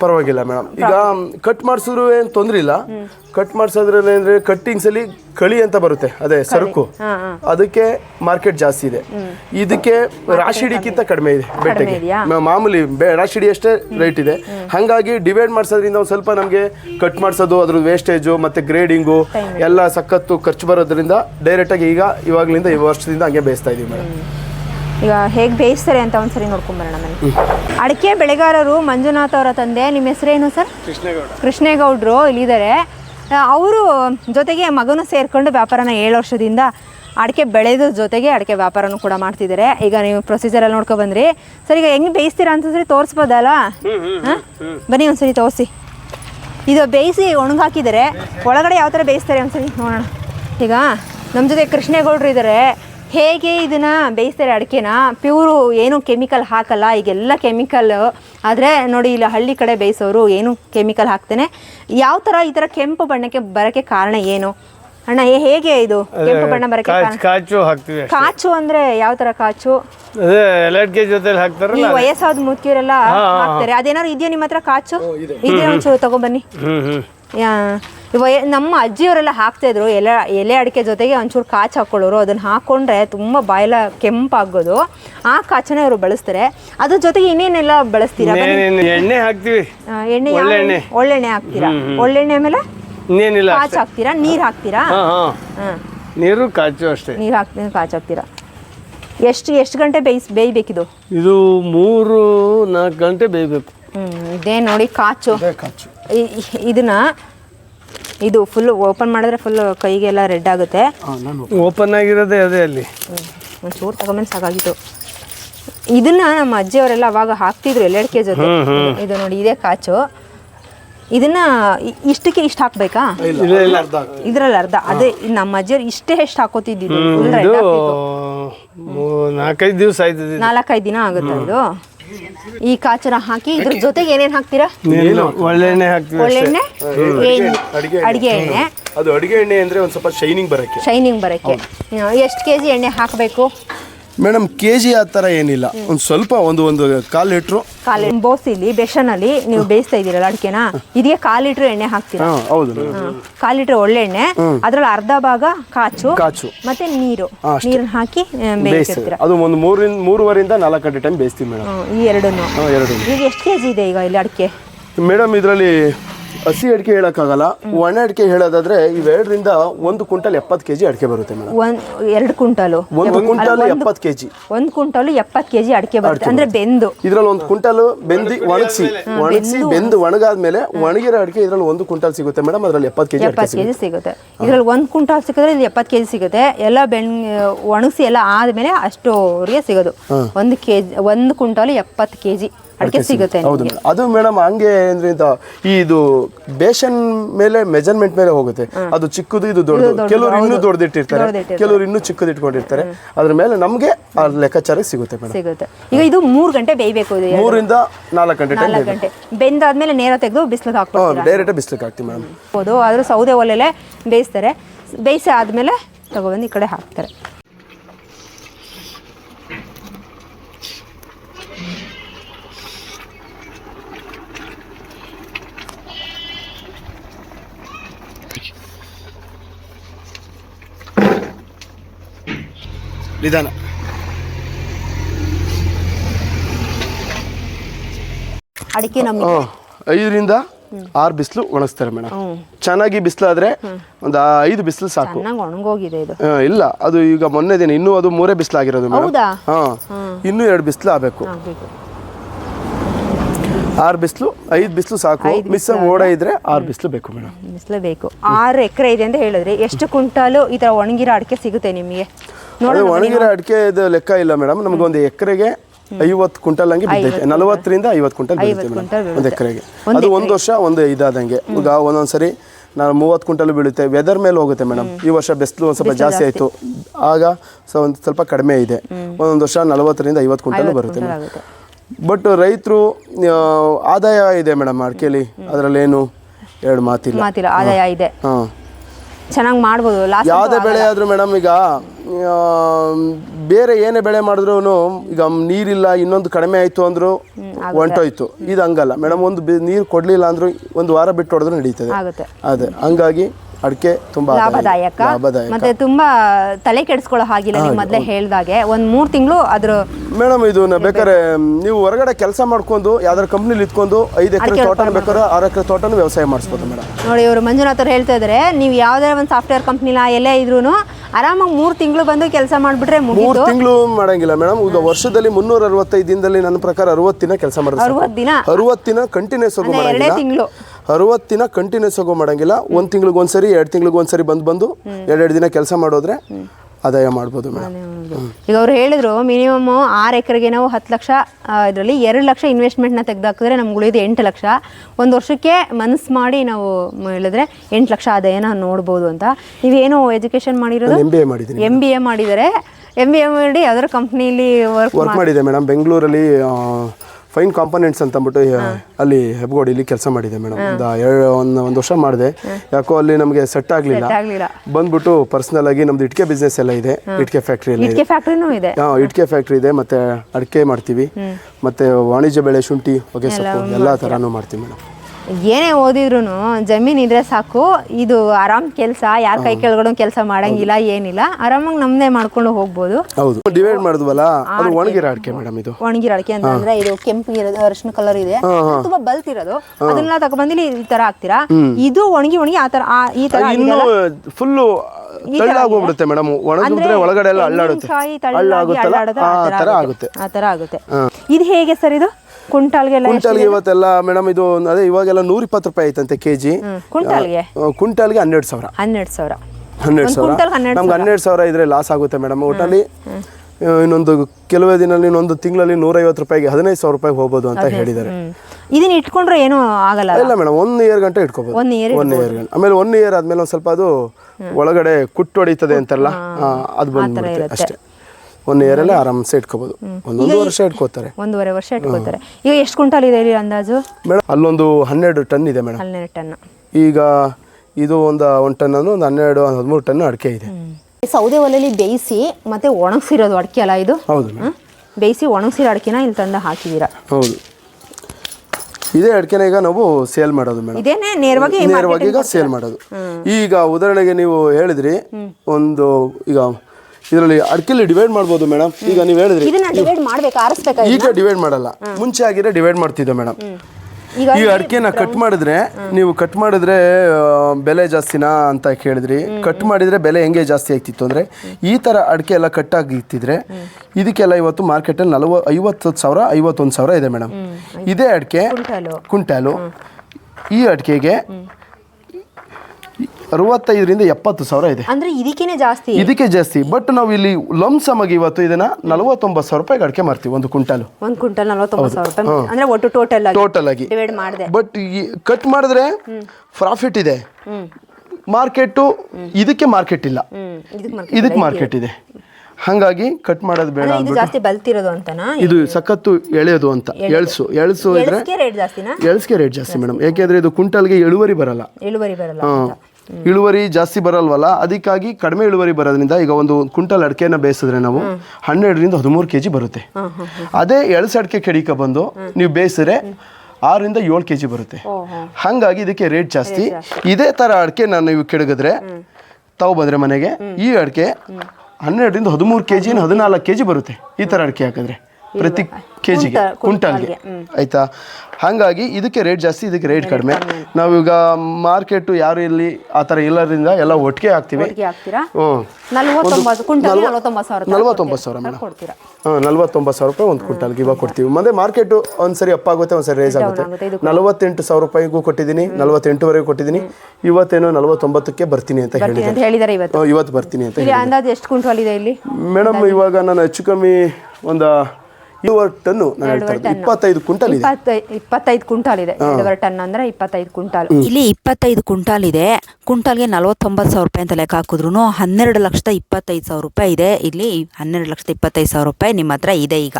ಪರವಾಗಿಲ್ಲ ಮೇಡಮ್. ಈಗ ಕಟ್ ಮಾಡಿಸಿದ್ರು ಏನು ತೊಂದ್ರೆ ಇಲ್ಲ. ಕಟ್ ಮಾಡಿಸೋದ್ರಲ್ಲಿ ಅಂದ್ರೆ ಕಟ್ಟಿಂಗ್ಸ್ ಅಲ್ಲಿ ಕಳಿ ಅಂತ ಬರುತ್ತೆ. ಅದೇ ಸರಕು. ಅದಕ್ಕೆ ಮಾರ್ಕೆಟ್ ಜಾಸ್ತಿ ಇದೆ. ಇದಕ್ಕೆ ರಾಶಿಡಿಕ್ಕಿಂತ ಕಡಿಮೆ ಇದೆ ಬೆಟ್ಟಗೆ ಮಾಮೂಲಿ ರಾಶಿಡಿ ಅಷ್ಟೇ ರೇಟ್ ಇದೆ. ಹಾಗಾಗಿ ಡಿವೈಡ್ ಮಾಡಿಸೋದ್ರಿಂದ ಒಂದು ಸ್ವಲ್ಪ ನಮಗೆ ಕಟ್ ಮಾಡಿಸೋದು ಅದ್ರ ವೇಸ್ಟೇಜು ಮತ್ತೆ ಗ್ರೇಡಿಂಗು ಎಲ್ಲ ಸಖತ್ತು ಖರ್ಚು ಬರೋದ್ರಿಂದ ಡೈರೆಕ್ಟಾಗಿ ಈಗ ಇವಾಗ್ಲಿಂದ ಈ ವರ್ಷದಿಂದ ಹಂಗೆ ಬೇಯಿಸ್ತಾ ಇದೀವಿ ಮೇಡಮ್ ಈಗ ಹೇಗೆ ಬೇಯಿಸ್ತಾರೆ ಅಂತ ಒಂದ್ಸರಿ ನೋಡ್ಕೊಂಬರೋಣ ಬನ್ನಿ ಅಡಿಕೆ ಬೆಳೆಗಾರರು ಮಂಜುನಾಥ್ ಅವರ ತಂದೆ ನಿಮ್ಮ ಹೆಸರೇನು ಸರ್? ಕೃಷ್ಣೇಗೌಡರು ಇಲ್ಲಿದ್ದಾರೆ. ಅವರು ಜೊತೆಗೆ ಮಗನೂ ಸೇರಿಕೊಂಡು ವ್ಯಾಪಾರನ ಏಳು ವರ್ಷದಿಂದ ಅಡಿಕೆ ಬೆಳೆದ ಜೊತೆಗೆ ಅಡಿಕೆ ವ್ಯಾಪಾರನೂ ಕೂಡ ಮಾಡ್ತಿದ್ದಾರೆ. ಈಗ ನೀವು ಪ್ರೊಸೀಜರಲ್ಲಿ ನೋಡ್ಕೊ ಬಂದ್ರಿ. ಸರ್ ಈಗ ಹೆಂಗ್ ಬೇಯಿಸ್ತೀರಾ ಅಂತಂದ್ರೆ ತೋರಿಸ್ಬೋದಲ್ಲ ಹಾಂ? ಬನ್ನಿ ಒಂದ್ಸರಿ ತೋರಿಸಿ. ಇದು ಬೇಯಿಸಿ ಒಣಗಾಕಿದ್ದಾರೆ ಒಳಗಡೆ ಯಾವ ಥರ ಬೇಯಿಸ್ತಾರೆ ಒಂದ್ಸರಿ ನೋಡೋಣ. ಈಗ ನಮ್ಮ ಜೊತೆ ಕೃಷ್ಣೇಗೌಡರು ಇದ್ದಾರೆ. ಹೇಗೆ ಇದನ್ನು ಬೇಯಿಸ್ತಾರೆ ಅಡಿಕೆನ? ಪ್ಯೂರು ಏನು ಕೆಮಿಕಲ್ ಹಾಕಲ್ಲ ಈಗೆಲ್ಲ ಕೆಮಿಕಲ್ ಆದರೆ ನೋಡಿ ಇಲ್ಲಿ ಹಳ್ಳಿ ಕಡೆ ಬೇಯಿಸೋರು ಏನು ಕೆಮಿಕಲ್ ಹಾಕ್ತೇನೆ. ಯಾವ ಥರ ಈ ಥರ ಕೆಂಪು ಬಣ್ಣಕ್ಕೆ ಬರೋಕ್ಕೆ ಕಾರಣ ಏನು? ಅಣ್ಣ ಹೇಗೆ ಇದು ಕೆಂಪು ಬಣ್ಣ ಬರಕ್ಕೆ ಕಾರಣ? ಕಾಚು ಹಾಕ್ತೀವಿ. ಕಾಚು ಅಂದ್ರೆ ಯಾವ ತರ ಕಾಚು? ಅದೇ ಎಲಡ್ಕೆ ಜೊತೆಲಿ ಈ ಹಾಕ್ತಾರಲ್ಲ ವಯಸ್ಸಾದ ಮುದುಕಿಯರೆಲ್ಲ ಹಾಕ್ತಾರೆ. ಅದೇನಾದ್ರು ಇದೆಯಾ ನಿಮ್ಮ ಹತ್ರ ಕಾಚು ಇದೆಯಾ ಒಂಚೂರು ತಗೊಂಬನ್ನಿ ಹ್ಮ್ ಹ್ಮ್. ಯಾ- ವಯ ನಮ್ಮ ಅಜ್ಜಿಯವರೆಲ್ಲ ಹಾಕ್ತಾಯಿದ್ರು ಎಲೆ ಎಲೆ ಅಡಿಕೆ ಜೊತೆಗೆ ಒಂಚೂರು ಕಾಚು ಹಾಕೊಳ್ಳೋರು ಅದನ್ನು ಹಾಕೊಂಡ್ರೆ ತುಂಬ ಬಾಯೆಲ್ಲ ಕೆಂಪಾಗೋದು. ಆ ಕಾಚನೇ ಅವರು ಬಳಸ್ತಾರೆ. ಅದ್ರ ಜೊತೆಗೆ ಇನ್ನೇನೆಲ್ಲ ಬಳಸ್ತೀರಾ? ಎಣ್ಣೆ ಹಾಕ್ತಿವಿ. ಎಣ್ಣೆ ಒಳ್ಳೆಣ್ಣೆ. ಹಾಕ್ತೀರಾ? ಒಳ್ಳೆಣ್ಣೆ ಮೇಲೆ ಇನ್ನೇನಿಲ್ಲ ಕಾಚು ಹಾಕ್ತೀರಾ? ನೀರು ಹಾಕ್ತೀರಾ? ನೀರು ಕಾಚು ಅಷ್ಟೇ. ನೀರು ಹಾಕ್ತೀನಿ ಕಾಚು ಹಾಕ್ತೀರಾ? ಎಷ್ಟು ಎಷ್ಟು ಗಂಟೆ ಬೇಯಿಸ್ ಬೇಯಬೇಕಿದು? ಇದು ಮೂರು ನಾಲ್ಕು ಗಂಟೆ ಬೇಯಬೇಕು. ಇದೇ ನೋಡಿ ಕಾಚು. ಇ- ಇದನ್ನ ಇದು ಫುಲ್ ಓಪನ್ ಮಾಡಿದ್ರೆ ಫುಲ್ ಕೈಗೆಲ್ಲ ರೆಡ್ ಆಗುತ್ತೆ. ನಾನು ಓಪನ್ ಆಗಿರೋದೇ ಅದೇ ಅಲ್ಲಿ. ಒಂಚೂರು ತಗೊಂಬಂದು ಸಾಕಾಗಿತ್ತು. ಇದನ್ನ ನಮ್ಮ ಅಜ್ಜಿಯವರೆಲ್ಲ ಅವಾಗ ಹಾಕ್ತಿದ್ರು ಎಲ್ಲೆಡ್ಕೆ ಜೊತೆ. ಇದು- ನೋಡಿ ಇದೇ ಕಾಚು. ಇದನ್ನ ಇ- ಇಷ್ಟಕ್ಕೆ ಇಷ್ಟು ಹಾಕ್ಬೇಕಾ? ಇಲ್ಲ ಇಲ್ಲ. ಇದ್ರಲ್ಲಿ ಅರ್ಧ. ಅದೇ ನಮ್ಮ ಅಜ್ಜಿಯವ್ರು ಇಷ್ಟೇ ಎಷ್ಟು ಹಾಕೋತಿದ್ದು ಇದು ನಾಲ್ಕೈದು ದಿವಸ ಆಯ್ತದೆ ಇದು. ನಾಲ್ಕೈದು ದಿನ ಆಗುತ್ತೆ ಇದು. ಈ ಕಾಚನ ಹಾಕಿ ಇದ್ರ ಜೊತೆಗೆ ಏನೇನ್ ಹಾಕ್ತೀರಾ? ನೀರು ಒಳ್ಳೆಣ್ಣೆ ಹಾಕ್ತಿವಿ ಒಳ್ಳೆಣ್ಣೆ ಎಣ್ಣೆ ಅಡಿಗೆ ಎಣ್ಣೆ. ಅದು ಅಡಿಗೆ ಎಣ್ಣೆ ಅಂದ್ರೆ ಒಂದ್ ಸ್ವಲ್ಪ ಶೈನಿಂಗ್ ಬರಕ್ಕೆ. ಶೈನಿಂಗ್ ಬರಕ್ಕೆ. ಎಷ್ಟು ಕೆಜಿ ಎಣ್ಣೆ ಹಾಕಬೇಕು? ಮೇಡಮ್ ಕೆ ಜಿ ಆ ತರ ಏನಿಲ್ಲ. ಒಂದು ಸ್ವಲ್ಪ ಒಂದು ಒಂದು ಕಾಲು ಲೀಟ್ರು ಕಾಲು ಬೋಸಿಲಿ ಬೆಷನಲ್ಲಿ ನೀವು ಬೇಯಿಸ್ತಾ ಇದೀರಲ್ಲ ಅಡಿಕೆನ? ಇದಕ್ಕೆ ಕಾಲು ಲೀಟ್ರ್ ಎಣ್ಣೆ ಹಾಕ್ತೀರಾ? ಹಾಂ ಹೌದು. ಕಾಲು ಲೀಟ್ರ್ ಒಳ್ಳೆಣ್ಣೆ ಅದ್ರಲ್ಲಿ ಅರ್ಧ ಭಾಗ ಕಾಚು ಕಾಚು. ಮತ್ತೆ ನೀರು. ಹಾ, ಅಷ್ಟೇ. ನೀರನ್ನ ಹಾಕಿ ಆ, ಬೇಯಿಸ್ತೀವಿ. ಬೇಯಿಸಿರ್ತೀರಾ ಅದು ಒಂದು ಮೂರಿಂದ ಮೂರುವರಿಂದ ನಾಲ್ಕು ಗಂಟೆ ಟೈಮ್ ಬೇಯಿಸ್ತೀವಿ ಮೇಡಮ್. ಹ್ಮ್, ಈ ಎರಡನ್ನು. ಹಾಂ ಎರಡು ಈಗ ಎಷ್ಟು ಕೆ ಜಿ ಇದೆ ಈಗ ಇಲ್ಲಿ ಅಡಿಕೆ? ಮೇಡಮ್ ಇದರಲ್ಲಿ ಹಸಿ ಅಡಿಕೆ ಹೇಳೋಕ್ಕಾಗಲ್ಲ ಒಣ ಅಡಿಕೆ ಹೇಳೋದಾದ್ರೆ ಇವೆರಡರಿಂದ ಒಂದು ಕ್ವಿಂಟಲ್ ಎಪ್ಪತ್ತು ಕೆಜಿ ಅಡಿಕೆ ಬರುತ್ತೆ ಮೇಡಮ್. ಒಂದ್ ಎರಡು ಕುಂಟಲು ಒಂದು ಕ್ವಿಂಟಲ್ ಎಪ್ಪತ್ತು ಕೆಜಿ. ಒಂದು ಕ್ವಿಂಟಾಲು ಎಪ್ಪತ್ತು ಕೆಜಿ ಅಡಿಕೆ ಬರುತ್ತೆ. ಅಂದ್ರೆ ಬೆಂದು. ಇದ್ರಲ್ಲಿ ಒಂದು ಕ್ವಿಂಟಲ್ ಬೆಂದಿ ಒಣಗಿಸಿ ಒಣಗಿಸಿ ಬೆಂದು ಒಣಗಾದ್ಮೇಲೆ ಒಣಗಿರೋ ಅಡಿಕೆ ಇದ್ರಲ್ಲಿ ಒಂದು ಕ್ವಿಂಟಲ್ ಸಿಗುತ್ತೆ ಮೇಡಮ್ ಅದ್ರಲ್ಲಿ ಎಪ್ಪತ್ತು ಕೆಜಿ ಎಪ್ಪತ್ತು ಕೆಜಿ ಸಿಗುತ್ತೆ. ಇದ್ರಲ್ಲಿ ಒಂದು ಕುಂಟಲ್ ಸಿಕ್ಕಿದ್ರೆ ಇದು ಎಪ್ಪತ್ತು ಕೆಜಿ ಸಿಗುತ್ತೆ. ಎಲ್ಲ ಬೆಣ್ ಒಣಗಿಸಿ ಎಲ್ಲ ಆದ್ಮೇಲೆ ಅಷ್ಟೋರಿಗೆ ಸಿಗೋದು. ಒಂದು ಕೆಜಿ ಒಂದು ಕುಂಟಲ್ ಎಪ್ಪತ್ತು ಕೆಜಿ. ಅಡಿಕೆ ಸಿಗುತ್ತೆ ಹೌದು. ಮೇಡಮ್ ಅದು ಮೇಡಮ್ ಹಂಗೆ ಅಂದ್ರೆ ಈ ಇದು ಬೇಷನ್ ಮೇಲೆ ಮೆಜರ್ಮೆಂಟ್ ಮೇಲೆ ಹೋಗುತ್ತೆ. ಅದು ಚಿಕ್ಕದು ಇದು ದೊಡ್ಡದು. ಕೆಲವರು ಇನ್ನೂ ದೊಡ್ಡದಿಟ್ಟಿರ್ತಾರೆ. ಕೆಲವರು ಇನ್ನೂ ಚಿಕ್ಕದು ಇಟ್ಕೊಂಡಿರ್ತಾರೆ. ಅದ್ರ ಮೇಲೆ ನಮಗೆ ಆ ಲೆಕ್ಕಾಚಾರ ಸಿಗುತ್ತೆ ಮೇಡಮ್. ಸಿಗುತ್ತೆ. ಈಗ ಇದು ಮೂರು ಗಂಟೆ ಬೇಯಬೇಕು ಇದು. ಮೂರಿಂದ ನಾಲ್ಕು ಗಂಟೆ ನಾಲ್ಕು ಗಂಟೆ. ಬೆಂದಾದ್ಮೇಲೆ ನೇರ ತೆಗೆದು ಬಿಸಿಲಿಗೆ ಹಾಕ್ಬೋದು ಡೈರೆಕ್ಟ್ ಬಿಸಿಲಿಗೆ ಹಾಕ್ತೀವಿ ಮೇಡಮ್. ಹೌದು ಆದ್ರೆ ಸೌದೆ ಒಲೆಲೆ ಬೇಯಿಸ್ತಾರೆ. ಬೇಯಿಸಿ ಆದಮೇಲೆ ತಗೊಬಂದು ಈ ಕಡೆ ಹಾಕ್ತಾರೆ. ನಿಧಾನ. ಅಡಿಕೆ. ಐದರಿಂದ ಆರು ಬಿಸಿಲು ಒಣಗಿಸ್ತಾರೆ ಮೇಡಮ್. ಚೆನ್ನಾಗಿ ಬಿಸಿಲಾದ್ರೆ ಒಂದು ಐದು ಬಿಸಿಲು ಸಾಕು. ಒಣಗೋಗಿದೆ ಇದು. ಇಲ್ಲ ಅದು ಈಗ ಮೊನ್ನೆ ದಿನ ಇನ್ನೂ ಅದು ಮೂರೇ ಬಿಸಿಲಾಗಿರೋದು ಮೇಡಮ್. ಹಾ ಇನ್ನೂ ಎರಡು ಬಿಸಿಲು ಆಗಬೇಕು. ಆಗ್ಬೇಕು. ಆರು ಬಿಸಿಲು ಐದು ಬಿಸಿಲು ಸಾಕು. ಮಿಸ್ ಓಡ ಇದ್ರೆ ಆರು ಬಿಸಿಲು ಬೇಕು ಮೇಡಮ್. ಬಿಸಿಲು ಬೇಕು. ಆರು ಎಕರೆ ಇದೆ ಅಂತ ಹೇಳಿದ್ರೆ. ಎಷ್ಟು ಕುಂಟಾಲು ಈ ತರ ಒಣಗಿರೋ ಅಡಿಕೆ ಸಿಗುತ್ತೆ ನಿಮಗೆ? ಅದು ಒಣಗಿರೋ ಅಡಿಕೆ ಇದು ಲೆಕ್ಕ ಇಲ್ಲ ಮೇಡಮ್. ನಮ್ಗೆ ಒಂದು ಎಕರೆಗೆ ಐವತ್ತು ಕ್ವಿಂಟಲ್ ಹಂಗೆ ಬಿದ್ದೈತೆ. ನಲವತ್ತರಿಂದ ಐವತ್ತು ಕ್ವಿಂಟಲ್ ಬೀಳುತ್ತೆ ಮೇಡಮ್. ಒಂದು ಎಕರೆಗೆ. ಅದು ಒಂದು ವರ್ಷ ಒಂದು ಇದಾದಂಗೆ. ಈಗ ಒಂದೊಂದ್ಸರಿ ನಾನು ಮೂವತ್ತು ಕ್ವಿಂಟಲ್ ಬೀಳುತ್ತೆ. ವೆದರ್ ಮೇಲೆ ಹೋಗುತ್ತೆ ಮೇಡಮ್. ಈ ವರ್ಷ ಬೆಸ್ಲು ಒಂದು ಸ್ವಲ್ಪ ಜಾಸ್ತಿ ಆಯಿತು. ಆಗ ಸೊ ಒಂದು ಸ್ವಲ್ಪ ಕಡಿಮೆ ಇದೆ. ಒಂದೊಂದು ವರ್ಷ ನಲವತ್ತರಿಂದ ಐವತ್ತು ಕ್ವಿಂಟಲ್ ಬರುತ್ತೆ ಬಟ್ ರೈತರು ಆದಾಯ ಇದೆ ಮೇಡಮ್ ಅದರಲ್ಲಿ ಅದರಲ್ಲೇನು? ಎರಡು ಮಾತಿಲ್ಲ. ಮಾತಿಲ್ಲ. ಆದಾಯ ಇದೆ. ಹಾಂ. ಚೆನ್ನಾಗಿ ಮಾಡ್ಬೋದು. ಯಾವುದೇ ಬೆಳೆ ಆದರೂ ಮೇಡಮ್ ಈಗ ಬೇರೆ ಏನೇ ಬೆಳೆ ಮಾಡಿದ್ರು ಈಗ ನೀರಿಲ್ಲ ಇನ್ನೊಂದು ಕಡಿಮೆ ಆಯಿತು ಅಂದರೂ ಹೊಂಟೋಯ್ತು ಇದು ಹಂಗಲ್ಲ. ಮೇಡಮ್ ಒಂದು ನೀರು ಕೊಡಲಿಲ್ಲ ಅಂದರೂ ಒಂದು ವಾರ ಬಿಟ್ಟು ಹೊಡೆದ್ರು ನಡೀತದೆ. ಅದೇ ಹಂಗಾಗಿ ಅಡಿಕೆ ತುಂಬಾ ಲಾಭದಾಯಕ. ಲಾಭದಾಯಕ. ಮತ್ತೆ ತುಂಬಾ ತಲೆ ಕೆಡಿಸ್ಕೊಳ್ಳೋ ಹಾಗಿಲ್ಲ ನೀವು ಮೊದಲೇ ಹೇಳ್ದಾಗೆ. ಒಂದ್ ಮೂರ್ ತಿಂಗಳು ಅದ್ರ ಮೇಡಮ್ ಇದು ಬೇಕಾದ್ರೆ ನೀವು ಹೊರಗಡೆ ಕೆಲಸ ಮಾಡ್ಕೊಂಡು ಯಾವ್ದಾರ ಕಂಪ್ನಿಲಿ ಇಟ್ಕೊಂಡು ಐದು ಎಕರೆ ತೋಟ ಬೇಕಾದ್ರೆ ಆರು ಎಕರೆ ತೋಟನ ವ್ಯವಸಾಯ ಮಾಡಿಸ್ಬೋದು ಮೇಡಮ್. ನೋಡಿ ಇವರು ಮಂಜುನಾಥ್ ಅವ್ರು ಹೇಳ್ತಾ ಇದಾರೆ ನೀವು ಯಾವ್ದಾರ ಒಂದು ಸಾಫ್ಟ್ವೇರ್ ಕಂಪ್ನಿಲ ಎಲ್ಲೇ ಇದ್ರು ಆರಾಮಾಗಿ ಮೂರ್ ತಿಂಗಳು ಬಂದು ಕೆಲಸ ಮಾಡಿಬಿಟ್ರೆ ಮೂರು ತಿಂಗಳು ಮಾಡಂಗಿಲ್ಲ ಮೇಡಮ್. ಈಗ ವರ್ಷದಲ್ಲಿ ಮುನ್ನೂರ ಅರವತ್ತೈದು ದಿನದಲ್ಲಿ ನನ್ನ ಪ್ರಕಾರ ಅರವತ್ತು ದಿನ ಕೆಲಸ ಮಾಡಿದ್ರೆ. ಅರವತ್ತು ದಿನ? ಅರವತ್ತು ದಿನ ಕಂಟಿನ್ಯೂಸ್ ಆಗಿ ಎರಡೇ ತಿಂಗಳು. ಅರವತ್ತು ದಿನ ಕಂಟಿನ್ಯೂಸ್ ಆಗೋ ಮಾಡಂಗಿಲ್ಲ. ಒಂದು ತಿಂಗ್ಳಿಗೆ ಒಂದ್ಸರಿ ಎರಡು ತಿಂಗ್ಳಿಗೆ ಒಂದ್ಸರಿ ಬಂದು ಬಂದು ಎರಡೆರಡು ದಿನ ಕೆಲಸ ಮಾಡೋದ್ರೆ ಆದಾಯ ಮಾಡ್ಬೋದು ಮೇಡಮ್ ಈಗ ಅವ್ರು ಹೇಳಿದ್ರು ಮಿನಿಮಮ್ ಆರು ಎಕರೆಗೆ ನಾವು ಹತ್ತು ಲಕ್ಷ ಇದರಲ್ಲಿ ಎರಡು ಲಕ್ಷ ಇನ್ವೆಸ್ಟ್ಮೆಂಟ್ನ ತೆಗೆದಾಕಿದ್ರೆ ನಮ್ಗೆ ಉಳಿದು ಎಂಟು ಲಕ್ಷ. ಒಂದು ವರ್ಷಕ್ಕೆ ಮನಸ್ಸು ಮಾಡಿ ನಾವು ಹೇಳಿದ್ರೆ ಎಂಟು ಲಕ್ಷ ಆದಾಯನ ನೋಡ್ಬೋದು ಅಂತ. ನೀವೇನು ಎಜುಕೇಶನ್ ಮಾಡಿರೋದು? ಎಂ ಬಿ ಎ ಮಾಡಿದ್ದೀನಿ ಎಂ ಬಿ ಎ ಮಾಡಿದರೆ ಎಂ ಬಿ ಎ ಮಾಡಿ ಯಾವ್ದಾರ ಕಂಪ್ನಿಲಿ ವರ್ಕ್ ವರ್ಕ್ ಮಾಡಿದೆ ಮೇಡಮ್ ಬೆಂಗಳೂರಲ್ಲಿ ಫೈನ್ ಕಾಂಪೊನೆಂಟ್ಸ್ ಅಂತ ಅಂದ್ಬಿಟ್ಟು ಅಲ್ಲಿ ಹೆಬ್ಗೋಡಿಲಿ ಕೆಲಸ ಮಾಡಿದೆ ಮೇಡಮ್. ಒಂದು ಎರಡು ಒಂದು ಒಂದು ವರ್ಷ ಮಾಡಿದೆ. ಯಾಕೋ ಅಲ್ಲಿ ನಮಗೆ ಸೆಟ್ ಆಗಲಿಲ್ಲ. ಬಂದ್ಬಿಟ್ಟು ಪರ್ಸನಲ್ ಆಗಿ ನಮ್ದು ಇಟ್ಕೆ ಬಿಸ್ನೆಸ್ ಎಲ್ಲ ಇದೆ. ಇಟ್ಕೆ ಫ್ಯಾಕ್ಟ್ರಿ ಇದೆ. ಹಾಂ ಇಟ್ಕೆ ಫ್ಯಾಕ್ಟ್ರಿ ಇದೆ ಮತ್ತೆ ಅಡಿಕೆ ಮಾಡ್ತೀವಿ. ಮತ್ತೆ ವಾಣಿಜ್ಯ ಬೆಳೆ ಶುಂಠಿ ಹೊಗೆ ಸೊಪ್ಪು ಎಲ್ಲ ಥರನೂ ಮಾಡ್ತೀವಿ ಮೇಡಮ್. ಏನೇ ಓದಿದ್ರು ಜಮೀನ್ ಇದ್ರೆ ಸಾಕು ಇದು ಆರಾಮ್ ಕೆಲಸ ಯಾರ ಕೈ ಕೆಳಗಡೆ ಕೆಲಸ ಮಾಡಂಗಿಲ್ಲ ಏನಿಲ್ಲ. ಆರಾಮಾಗಿ ನಮ್ದೇ ಮಾಡ್ಕೊಂಡು ಹೋಗ್ಬೋದು. ಹೌದು. ಡಿವೈಡ್ ಮಾಡಿದ್ವಲ್ಲ? ಅದು ಒಣಗಿರೋ ಅಡಿಕೆ ಮೇಡಮ್ ಇದು. ಒಣಗಿರ ಅಡಿಕೆ ಅಂತಂದ್ರೆ ಇದು ಕೆಂಪು ಇರೋದು ಅರಿಶಿನ ಕಲರ್ ಇದೆ. ತುಂಬಾ ಬಲ್ತಿರೋದು ಅದನ್ನೆಲ್ಲ ತಗೊಂಡ್ಬಂದು ಈ ತರ ಹಾಕ್ತೀರಾ? ಇದು ಒಣಗಿ ಒಣಗಿ ಆ ತರ ಆ- ಈ ತರ ಫುಲ್ ಫುಲ್ಲು ತಳ್ಳಾಗೋಗ್ಬಿಡುತ್ತೆ ಮೇಡಮ್. ಒಣಗಿದ್ರೆ ಒಳಗಡೆ ಎಲ್ಲ ಅಳ್ಳಾಡುತ್ತೆ. ಆ ಥರ ಆಗುತ್ತೆ. ಆ ಥರ ಆಗುತ್ತೆ. ಇದು ಹೇಗೆ ಸರ್ ಇದು? ಕುಂಟಾಲ್ಗೆಲ್ಲ ಎಷ್ಟು ಇವತ್ತೆಲ್ಲ ಮೇಡಮ್ ಇದು ಅದೇ ಇವಾಗೆಲ್ಲ ನೂರ ಇಪ್ಪತ್ತು ರೂಪಾಯಿ ಐತಂತೆ ಕೆ ಜಿ ಕುಂಟಾಲ್ಗೆ? ಹನ್ನೆರಡು ಸಾವಿರ. ಹನ್ನೆರಡು ಸಾವಿರ. ಹನ್ನೆರಡು ಸಾವಿರ? ನಮ್ಗೆ ಹನ್ನೆರಡು ಸಾವಿರ ಇದ್ರೆ ಲಾಸ್ ಆಗುತ್ತೆ ಮೇಡಮ್ ಒಟ್ಟಲ್ಲಿ ಇನ್ನೊಂದು ಕೆಲವೇ ದಿನಲ್ಲಿ ಇನ್ನೊಂದು ತಿಂಗಳಲ್ಲಿ ನೂರೈವತ್ತು ರೂಪಾಯಿಗೆ ಹದಿನೈದು ಸಾವಿರ ರೂಪಾಯಿ ಹೋಗ್ಬೋದು ಅಂತ ಹೇಳಿದ್ದಾರೆ. ಇದನ್ನ ಇಟ್ಕೊಂಡ್ರೆ ಏನು ಆಗಲ್ಲ? ಇಲ್ಲ ಮೇಡಮ್ ಒನ್ ಇಯರ್ ಗಂಟೆ ಇಟ್ಕೋಬೋದು. ಒನ್ ಇಯರ್ ಗಂಟೆ. ಆಮೇಲೆ ಒನ್ ಇಯರ್ ಆದ್ಮೇಲೆ ಒಂದು ಸ್ವಲ್ಪ ಅದು ಒಳಗಡೆ ಕುಟ್ಟು ಹೊಡಿತದೆ ಅಂತಾರಲ್ಲ ಅದು ಬಂದ್ಬಿಡುತ್ತೆ ಅಷ್ಟೇ. ಒನ್ ಇಯರಲ್ಲೇ ಆರಾಮ್ಸೆ ಒಂದು ಒಂದೊಂದು ವರ್ಷ ಇಟ್ಕೋತಾರೆ. ಒಂದೂವರೆ ವರ್ಷ ಇಟ್ಕೋತಾರೆ. ಈಗ ಎಷ್ಟು ಕ್ವಿಂಟಲ್ ಇದೆ ಇಲ್ಲಿ ಅಂದಾಜು? ಮೇಡಮ್ ಅಲ್ಲೊಂದು ಹನ್ನೆರಡು ಟನ್ ಇದೆ ಮೇಡಮ್ ಹನ್ನೆರಡು ಟನ್. ಈಗ ಇದು ಒಂದು ಒಂದು ಟನ್ ಅಂದ್ರೆ ಒಂದು ಹನ್ನೆರಡು ಹದಿಮೂರು ಟನ್ ಅಡಿಕೆ ಇದೆ. ಸೌದೆ ಒಲೆಯಲ್ಲಿ ಬೇಯಿಸಿ ಮತ್ತೆ ಒಣಗಿಸಿರೋದು ಅಡಿಕೆ ಅಲ್ಲ ಇದು? ಹೌದು ಮೇಡಮ್ ಬೇಯಿಸಿ ಒಣಗಿಸಿರೋ ಅಡಿಕೆನ ಇಲ್ಲಿ ತಂದು ಹಾಕಿದ್ದೀರಾ ಹೌದು. ಇದೇ ಅಡಿಕೆನ ಈಗ ನಾವು ಸೇಲ್ ಮಾಡೋದು ಮೇಡಮ್ ಇದೇನೆ ನೇರವಾಗಿ ನೇರವಾಗಿ ಈಗ ಸೇಲ್ ಮಾಡೋದು. ಈಗ ಉದಾಹರಣೆಗೆ ನೀವು ಹೇಳಿದ್ರಿ ಒಂದು ಈಗ ಇದರಲ್ಲಿ ಅಡಿಕೆಲಿ ಡಿವೈಡ್ ಮಾಡ್ಬೋದು ಮೇಡಮ್ ಈಗ ನೀವು ಹೇಳಿದ್ರಿ. ಇದನ್ನ ಡಿವೈಡ್ ಮಾಡ್ಬೇಕು? ಆರಿಸ್ಬೇಕಾ ಈಗ ಡಿವೈಡ್ ಮಾಡಲ್ಲ. ಮುಂಚೆ ಆಗಿದ್ರೆ ಡಿವೈಡ್ ಮಾಡ್ತಿದ್ದೆ ಮೇಡಮ್ ಈ ಅಡಿಕೆನ ಕಟ್ ಮಾಡಿದ್ರೆ ನೀವು ಕಟ್ ಮಾಡಿದ್ರೆ ಬೆಲೆ ಜಾಸ್ತಿನಾ ಅಂತ ಕೇಳಿದ್ರಿ. ಕಟ್ ಮಾಡಿದ್ರೆ ಬೆಲೆ ಹೆಂಗೆ ಜಾಸ್ತಿ ಆಗ್ತಿತ್ತು ಅಂದ್ರೆ ಈ ತರ ಅಡಿಕೆ ಎಲ್ಲ ಕಟ್ ಆಗಿತ್ತಿದ್ರೆ ಇದಕ್ಕೆಲ್ಲ ಇವತ್ತು ಮಾರ್ಕೆಟಲ್ಲಿ ನಲವ ಐವತ್ತು ಸಾವಿರ ಐವತ್ತೊಂದು ಸಾವಿರ ಇದೆ ಮೇಡಮ್ ಇದೇ ಅಡಿಕೆ ಕುಂಟಾಲು. ಈ ಅಡಿಕೆಗೆ ಅರವತ್ತೈದರಿಂದ ಎಪ್ಪತ್ತು ಸಾವಿರ ಇದೆ. ಅಂದ್ರೆ ಇದಕ್ಕೆ ಜಾಸ್ತಿ? ಇದಕ್ಕೆ ಜಾಸ್ತಿ. ಬಟ್ ನಾವು ಇಲ್ಲಿ ಲಂಸಮಾಗಿ ಇವತ್ತು ಇದನ್ನ ನಲವತ್ತೊಂಬತ್ತು ಸಾವಿರ ರೂಪಾಯಿಗೆ ಅಡಿಕೆ ಮಾಡ್ತೀವಿ ಒಂದು ಕ್ವಿಂಟಲ್. ಒಂದು ಕ್ವಿಂಟಲ್ ನಲವತ್ತೊಂಬತ್ತು ಸಾವಿರ ರೂಪಾಯಿ. ಅಂದ್ರೆ ಒಟ್ಟು ಟೋಟಲ್ ಆಗಿ. ಟೋಟಲ್ ಆಗಿ. ಡಿವೈಡ್ ಮಾಡಿದೆ. ಬಟ್ ಕಟ್ ಮಾಡಿದ್ರೆ ಪ್ರಾಫಿಟ್ ಇದೆ. ಮಾರ್ಕೆಟು ಇದಕ್ಕೆ ಮಾರ್ಕೆಟ್ ಇಲ್ಲ. ಇದಕ್ಕೆ ಮಾರ್ಕೆಟ್ ಇದೆ. ಹಾಗಾಗಿ ಕಟ್ ಮಾಡೋದು ಬೇಡ ಇದು ಜಾಸ್ತಿ ಬಲ್ತಿರೋದು ಅಂತನಾ? ಇದು ಸಖತ್ತು ಎಳೆಯೋದು ಅಂತ. ಎಳ್ಸು. ಎಳ್ಸು ಇದ್ರೆ ಎಳ್ಸಿಗೆ ರೇಟ್ ಜಾಸ್ತಿ ಮೇಡಮ್. ಯಾಕೆಂದ್ರೆ ಇದು ಕುಂಟಲ್ಗೆ ಇಳುವರಿ ಬರಲ್ಲ. ಇಳುವರಿ ಬರಲ್ಲ. ಇಳುವರಿ ಜಾಸ್ತಿ ಬರಲ್ವಲ್ಲ? ಅದಕ್ಕಾಗಿ ಕಡಿಮೆ ಇಳುವರಿ ಬರೋದ್ರಿಂದ ಈಗ ಒಂದು ಕುಂಟಲ್ ಅಡಿಕೆನ ಬೇಯಿಸಿದ್ರೆ ನಾವು ಹನ್ನೆರಡರಿಂದ ಹದಿಮೂರು ಕೆ ಜಿ ಬರುತ್ತೆ ಅದೇ ಎಳಸ ಅಡಿಕೆ ಕೆಡಿಕ ಬಂದು ನೀವು ಬೇಯಿಸಿದ್ರೆ ಆರರಿಂದ ಏಳು ಕೆ ಜಿ ಬರುತ್ತೆ ಹಾಗಾಗಿ ಇದಕ್ಕೆ ರೇಟ್ ಜಾಸ್ತಿ. ಇದೇ ಥರ ಅಡಿಕೆ ನಾನು ನೀವು ಕೆಡಗಿದ್ರೆ ತಾವು ಬಂದರೆ ಮನೆಗೆ ಈ ಅಡಿಕೆ ಹನ್ನೆರಡರಿಂದ ಹದಿಮೂರು ಕೆ ಜಿನ ಹದಿನಾಲ್ಕು ಕೆ ಜಿ ಬರುತ್ತೆ. ಈ ಥರ ಅಡಿಕೆ ಹಾಕಿದ್ರೆ. ಪ್ರತಿ ಕೆ ಜಿಗೆ ಕುಂಟಲ್ಗೆ ಆಯ್ತಾ? ಹಾಗಾಗಿ ಇದಕ್ಕೆ ರೇಟ್ ಜಾಸ್ತಿ ಇದಕ್ಕೆ ರೇಟ್ ಕಡಿಮೆ. ನಾವೀಗ ಮಾರ್ಕೆಟು ಯಾರು ಇಲ್ಲಿ ಆ ಥರ ಇಲ್ಲದ್ರಿಂದ ಎಲ್ಲ ಒಟ್ಟಿಗೆ ಹಾಕ್ತೀವಿ. ಹ್ಞೂ ನಲವತ್ತೊಂಬತ್ತು ಸಾವಿರ ಮೇಡಮ್. ಹಾಂ ನಲ್ವತ್ತೊಂಬತ್ತು ಸಾವಿರ ರೂಪಾಯಿ ಒಂದು ಕುಂಟಲ್ಗೆ ಇವಾಗ ಕೊಡ್ತೀವಿ. ಮತ್ತೆ ಮಾರ್ಕೆಟು ಒಂದ್ಸರಿ ಅಪ್ ಆಗುತ್ತೆ ಒಂದ್ಸರಿ ರೇಸ್ ಆಗುತ್ತೆ, ನಲ್ವತ್ತೆಂಟು ಸಾವಿರ ರೂಪಾಯಿಗೂ ಕೊಟ್ಟಿದ್ದೀನಿ ನಲವತ್ತೆಂಟುವರೆಗೂ ಕೊಟ್ಟಿದ್ದೀನಿ. ಇವತ್ತೇನೋ ನಲವತ್ತೊಂಬತ್ತಕ್ಕೆ ಬರ್ತೀನಿ ಅಂತ ಬರ್ತೀನಿ ಹೇಳಿದೆ ಅಂತ ಹೇಳಿದಾರೆ ಇವತ್ತು. ಇವತ್ತು ಬರ್ತೀನಿ ಅಂತ ಹೇಳಿ ಅಂದಾಜು ಎಷ್ಟು ಕ್ವಿಂಟಲ್ ಇದೆ ಇಲ್ಲಿ? ಮೇಡಮ್ ಇವಾಗ ನಾನು ಹೆಚ್ಚು ಕಮ್ಮಿ ಒಂದು ಏಳುವರೆ ಟನ್ನು ನಾನು ಹೇಳ್ತಾ ಇರೋದು. ಇಪ್ಪತ್ತೈದು ಕ್ವಿಂಟಲ್ ಇದೆ. ಇಪ್ಪತ್ತೈ ಇಪ್ಪತ್ತೈದು ಕ್ವಿಂಟಾಲ್ ಇದೆ. ಎರಡೂವರೆ ಟನ್ ಅಂದ್ರೆ ಇಪ್ಪತ್ತೈದು ಕ್ವಿಂಟಾಲ್ ಇಲ್ಲಿ ಇಪ್ಪತ್ತೈದು ಕುಂಟಾಲ್ ಇದೆ. ಕುಂಟಾಲ್ಗೆ ನಲವತ್ತೊಂಬತ್ತು ಸಾವಿರ ರೂಪಾಯಿ ಅಂತ ಲೆಕ್ಕ ಹಾಕಿದ್ರು ಹನ್ನೆರಡು ಲಕ್ಷದ ಇಪ್ಪತ್ತೈದು ಸಾವಿರ ರೂಪಾಯಿ ಇದೆ. ಇಲ್ಲಿ ಹನ್ನೆರಡು ಲಕ್ಷದ ಇಪ್ಪತ್ತೈದು ಸಾವಿರ ರೂಪಾಯಿ ನಿಮ್ಮ ಹತ್ರ ಇದೆ ಈಗ.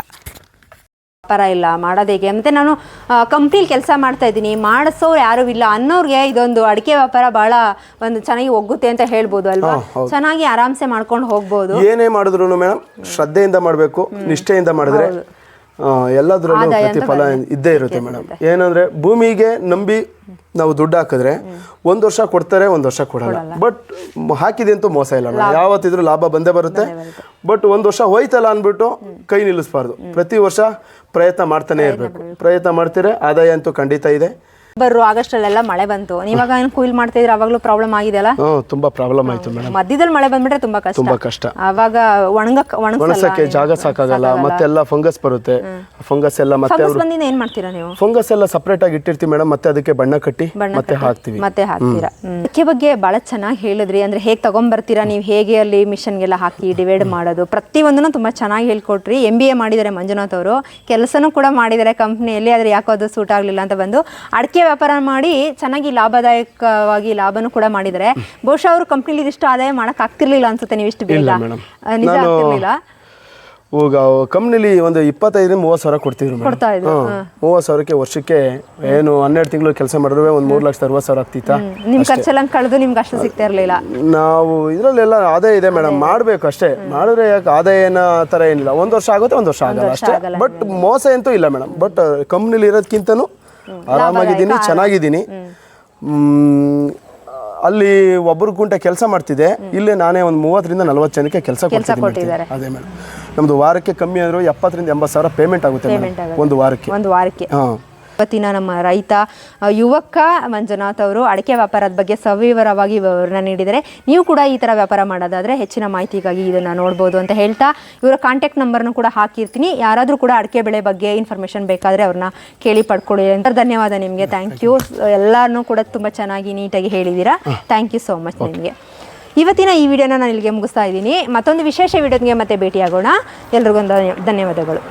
ವ್ಯಾಪಾರ ಇಲ್ಲ ಮಾಡೋದು ಹೇಗೆ? ಮತ್ತೆ ನಾನು ಕಂಪ್ನಿಲಿ ಕೆಲಸ ಮಾಡ್ತಾ ಇದ್ದೀನಿ. ಮಾಡಿಸೋರು ಯಾರು ಇಲ್ಲ. ಅನ್ನೋರ್ಗೆ ಇದೊಂದು ಅಡಿಕೆ ವ್ಯಾಪಾರ ಬಹಳ ಒಂದು ಚೆನ್ನಾಗಿ ಒಗ್ಗುತ್ತೆ ಅಂತ ಹೇಳ್ಬೋದು ಅಲ್ವಾ? ಚೆನ್ನಾಗಿ ಆರಾಮ್ಸೆ ಮಾಡ್ಕೊಂಡು ಹೋಗ್ಬೋದು. ಏನೇ ಮಾಡಿದ್ರು ಮೇಡಮ್ ಶ್ರದ್ಧೆಯಿಂದ ಮಾಡಬೇಕು ನಿಷ್ಠೆಯಿಂದ ಮಾಡಿದ್ರೆ ಎಲ್ಲದ್ರಲ್ಲೂ ಪ್ರತಿಫಲ ಇದ್ದೇ ಇರುತ್ತೆ ಮೇಡಮ್. ಏನಂದ್ರೆ ಭೂಮಿಗೆ ನಂಬಿ ನಾವು ದುಡ್ಡು ಹಾಕಿದ್ರೆ ಒಂದು ವರ್ಷ ಕೊಡ್ತಾರೆ ಒಂದು ವರ್ಷ ಕೊಡಲ್ಲ. ಬಟ್ ಹಾಕಿದೆ ಅಂತೂ ಮೋಸ ಇಲ್ಲ ಮೇಡಮ್. ಯಾವತ್ತಿದ್ರು ಲಾಭ ಬಂದೇ ಬರುತ್ತೆ. ಬಟ್ ಒಂದು ವರ್ಷ ಹೋಯ್ತಲ್ಲ ಅಂದ್ಬಿಟ್ಟು ಕೈ ನಿಲ್ಲಿಸಬಾರ್ದು. ಪ್ರತಿ ವರ್ಷ ಪ್ರಯತ್ನ ಮಾಡ್ತಾನೆ ಇರಬೇಕು. ಪ್ರಯತ್ನ ಮಾಡ್ತೀರಾ? ಆದಾಯ ಅಂತೂ ಖಂಡಿತ ಇದೆ. ಬರು ಆಗಸ್ಟ್ ಅಲ್ಲೆಲ್ಲ ಮಳೆ ಬಂತು. ನೀವಾಗ ಏನು ಕುಯ್ಲ್ ಮಾಡ್ತಾ ಇದ್ರೆ ಅವಾಗಲೂ ಪ್ರಾಬ್ಲಮ್ ಆಗಿದೆಲ್ಲ ಹ್ಮ್ ತುಂಬಾ ಪ್ರಾಬ್ಲಮ್ ಆಯ್ತು ಮೇಡಮ್ ಮಧ್ಯದಲ್ಲಿ ಮಳೆ ಬಂದ್ಬಿಟ್ರೆ ತುಂಬಾ ಕಷ್ಟ. ತುಂಬಾ ಕಷ್ಟ. ಅವಾಗ ಒಣಗಕ್ ಒಣಗಸಕ್ಕೆ ಜಾಗ ಸಾಕಾಗಲ್ಲ ಮತ್ತೆಲ್ಲ ಫಂಗಸ್ ಬರುತ್ತೆ. ಫಂಗಸ್ ಎಲ್ಲ ಮತ್ತೆ ಫಂಗಸ್ ಬಂದಿಂದ ಏನ್ ಮಾಡ್ತೀರಾ ನೀವು? ಫಂಗಸ್ ಎಲ್ಲ ಸಪ್ರೇಟ್ ಆಗಿ ಇಟ್ಟಿರ್ತೀವಿ ಮೇಡಮ್ ಮತ್ತೆ ಅದಕ್ಕೆ ಬಣ್ಣ ಕಟ್ಟಿ ಬಣ್ಣ ಮತ್ತೆ ಕಟ್ಟಿ ಹಾಕ್ತಿವಿ. ಮತ್ತೆ ಹಾಕ್ತೀರಾ? ಅಡಿಕೆ ಬಗ್ಗೆ ಬಹಳ ಚೆನ್ನಾಗಿ ಹೇಳಿದ್ರಿ. ಅಂದ್ರೆ ಹೇಗೆ ತಗೊಂಡ್ಬರ್ತೀರಾ ನೀವು? ಹೇಗೆ ಅಲ್ಲಿ ಮಿಷನ್ಗೆಲ್ಲ ಹಾಕಿ ಡಿವೈಡ್ ಮಾಡೋದು? ಪ್ರತಿಯೊಂದನ್ನು ತುಂಬಾ ಚೆನ್ನಾಗಿ ಹೇಳ್ಕೊಟ್ರಿ. ಎಂ ಬಿ ಎ ಮಾಡಿದ್ದಾರೆ ಮಂಜುನಾಥ್ ಅವರು. ಕೆಲಸನೂ ಕೂಡ ಮಾಡಿದ್ದಾರೆ ಕಂಪ್ನಿಯಲ್ಲಿ ಆದ್ರೆ ಯಾಕೋ ಅದು ಸೂಟ್ ಆಗಲಿಲ್ಲ ಅಂತ ಬಂದು. ಅಡಿಕೆ ವ್ಯಾಪಾರ ಮಾಡಿ ಚೆನ್ನಾಗಿ ಲಾಭದಾಯಕವಾಗಿ ಲಾಭನೂ ಕೂಡ ಮಾಡಿದರೆ ಬಹುಶಃ ಅವರು ಕಂಪ್ನಿಲಿ ಇದಿಷ್ಟು ಆದಾಯ ಮಾಡಕ್ ಆಗ್ತಿರ್ಲಿಲ್ಲ ಅನ್ಸುತ್ತೆ ನೀವು ಇಷ್ಟು ಬೇಗ. ನಿಜ ಆಗ್ತಿರ್ಲಿಲ್ಲ? ಈಗ ಕಂಪ್ನಿಲಿ ಒಂದು ಇಪ್ಪತ್ತೈದು ಮೂವತ್ತು ಸಾವಿರ ಕೊಡ್ತೀವಿ ಕೊಡ್ತಾ ಇದ್ರು, ಮೂವತ್ತು ಸಾವಿರಕ್ಕೆ ವರ್ಷಕ್ಕೆ ಏನು ಹನ್ನೆರಡು ತಿಂಗಳು ಕೆಲಸ ಮಾಡಿದ್ರೆ ಒಂದು ಮೂರು ಲಕ್ಷದ ಅರವತ್ತು ಸಾವಿರ ಆಗ್ತಿತ್ತಾ. ನಿಮ್ ಖರ್ಚೆಲ್ಲ ಕಳೆದು ನಿಮ್ಗೆ ಅಷ್ಟು ಸಿಗ್ತಾ ಇರ್ಲಿಲ್ಲ. ನಾವು ಇದರಲ್ಲೆಲ್ಲ ಆದಾಯ ಇದೆ ಮೇಡಮ್. ಮಾಡಬೇಕು ಅಷ್ಟೇ. ಮಾಡಿದ್ರೆ ಯಾಕೆ ಆದಾಯ ಏನೋ ಆ ಥರ ಏನಿಲ್ಲ. ಒಂದು ವರ್ಷ ಆಗುತ್ತೆ ಒಂದು ವರ್ಷ ಆಗಲ್ಲ ಅಷ್ಟೇ. ಬಟ್ ಮೋಸ ಅಂತೂ ಇಲ್ಲ ಮೇಡಮ್. ಬಟ್ ಕಂಪ್ನಿಲಿ ಇರೋದಕ್ಕಿಂತನೂ ಆರಾಮಾಗಿದ್ದೀನಿ ಚೆನ್ನಾಗಿದ್ದೀನಿ. ಅಲ್ಲಿ ಒಬ್ಬರು ಗುಂಟೆ ಕೆಲಸ ಮಾಡ್ತಿದ್ದೆ ಇಲ್ಲೇ ನಾನೇ ಒಂದು ಮೂವತ್ತರಿಂದ ನಲ್ವತ್ತು ಜನಕ್ಕೆ ಕೆಲಸ ಕೊಡ್ತೀನಿ ಕೊಟ್ಟಿದ್ದಾರೆ. ಅದೇ ಮೇಡಮ್. ನಮ್ದು ವಾರಕ್ಕೆ ಕಮ್ಮಿ ಅಂದರೂ ಎಪ್ಪತ್ತರಿಂದ ಎಂಬತ್ತು ಸಾವಿರ ಪೇಮೆಂಟ್ ಆಗುತ್ತೆ ಆಗುತ್ತೆ. ಒಂದು ವಾರಕ್ಕೆ. ಒಂದು ವಾರಕ್ಕೆ. ಹಾಂ. ಇವತ್ತಿನ ನಮ್ಮ ರೈತ ಯುವಕ ಮಂಜುನಾಥ್ ಅವರು ಅಡಿಕೆ ವ್ಯಾಪಾರದ ಬಗ್ಗೆ ಸವಿವರವಾಗಿ ವಿವರಣೆ ನೀಡಿದರೆ ನೀವು ಕೂಡ ಈ ಥರ ವ್ಯಾಪಾರ ಮಾಡೋದಾದರೆ ಹೆಚ್ಚಿನ ಮಾಹಿತಿಗಾಗಿ ಇದನ್ನು ನೋಡ್ಬೋದು ಅಂತ ಹೇಳ್ತಾ ಇವರ ಕಾಂಟ್ಯಾಕ್ಟ್ ನಂಬರ್ನು ಕೂಡ ಹಾಕಿರ್ತೀನಿ. ಯಾರಾದರೂ ಕೂಡ ಅಡಿಕೆ ಬೆಳೆ ಬಗ್ಗೆ ಇನ್ಫಾರ್ಮೇಷನ್ ಬೇಕಾದರೆ ಅವ್ರನ್ನ ಕೇಳಿ ಪಡ್ಕೊಳ್ಳಿ ಅಂತ. ಧನ್ಯವಾದ ನಿಮಗೆ. ಥ್ಯಾಂಕ್ ಯು ಎಲ್ಲರನ್ನೂ ಕೂಡ ತುಂಬ ಚೆನ್ನಾಗಿ ನೀಟಾಗಿ ಹೇಳಿದ್ದೀರಾ. ಥ್ಯಾಂಕ್ ಯು ಸೋ ಮಚ್ ನಿಮಗೆ. ಇವತ್ತಿನ ಈ ವಿಡಿಯೋನ ನಾನು ಇಲ್ಲಿಗೆ ಮುಗಿಸ್ತಾ ಇದ್ದೀನಿ. ಮತ್ತೊಂದು ವಿಶೇಷ ವಿಡಿಯೋಗೆ ಮತ್ತೆ ಭೇಟಿಯಾಗೋಣ. ಎಲ್ರಿಗೊಂದು ಧನ್ಯವಾದಗಳು.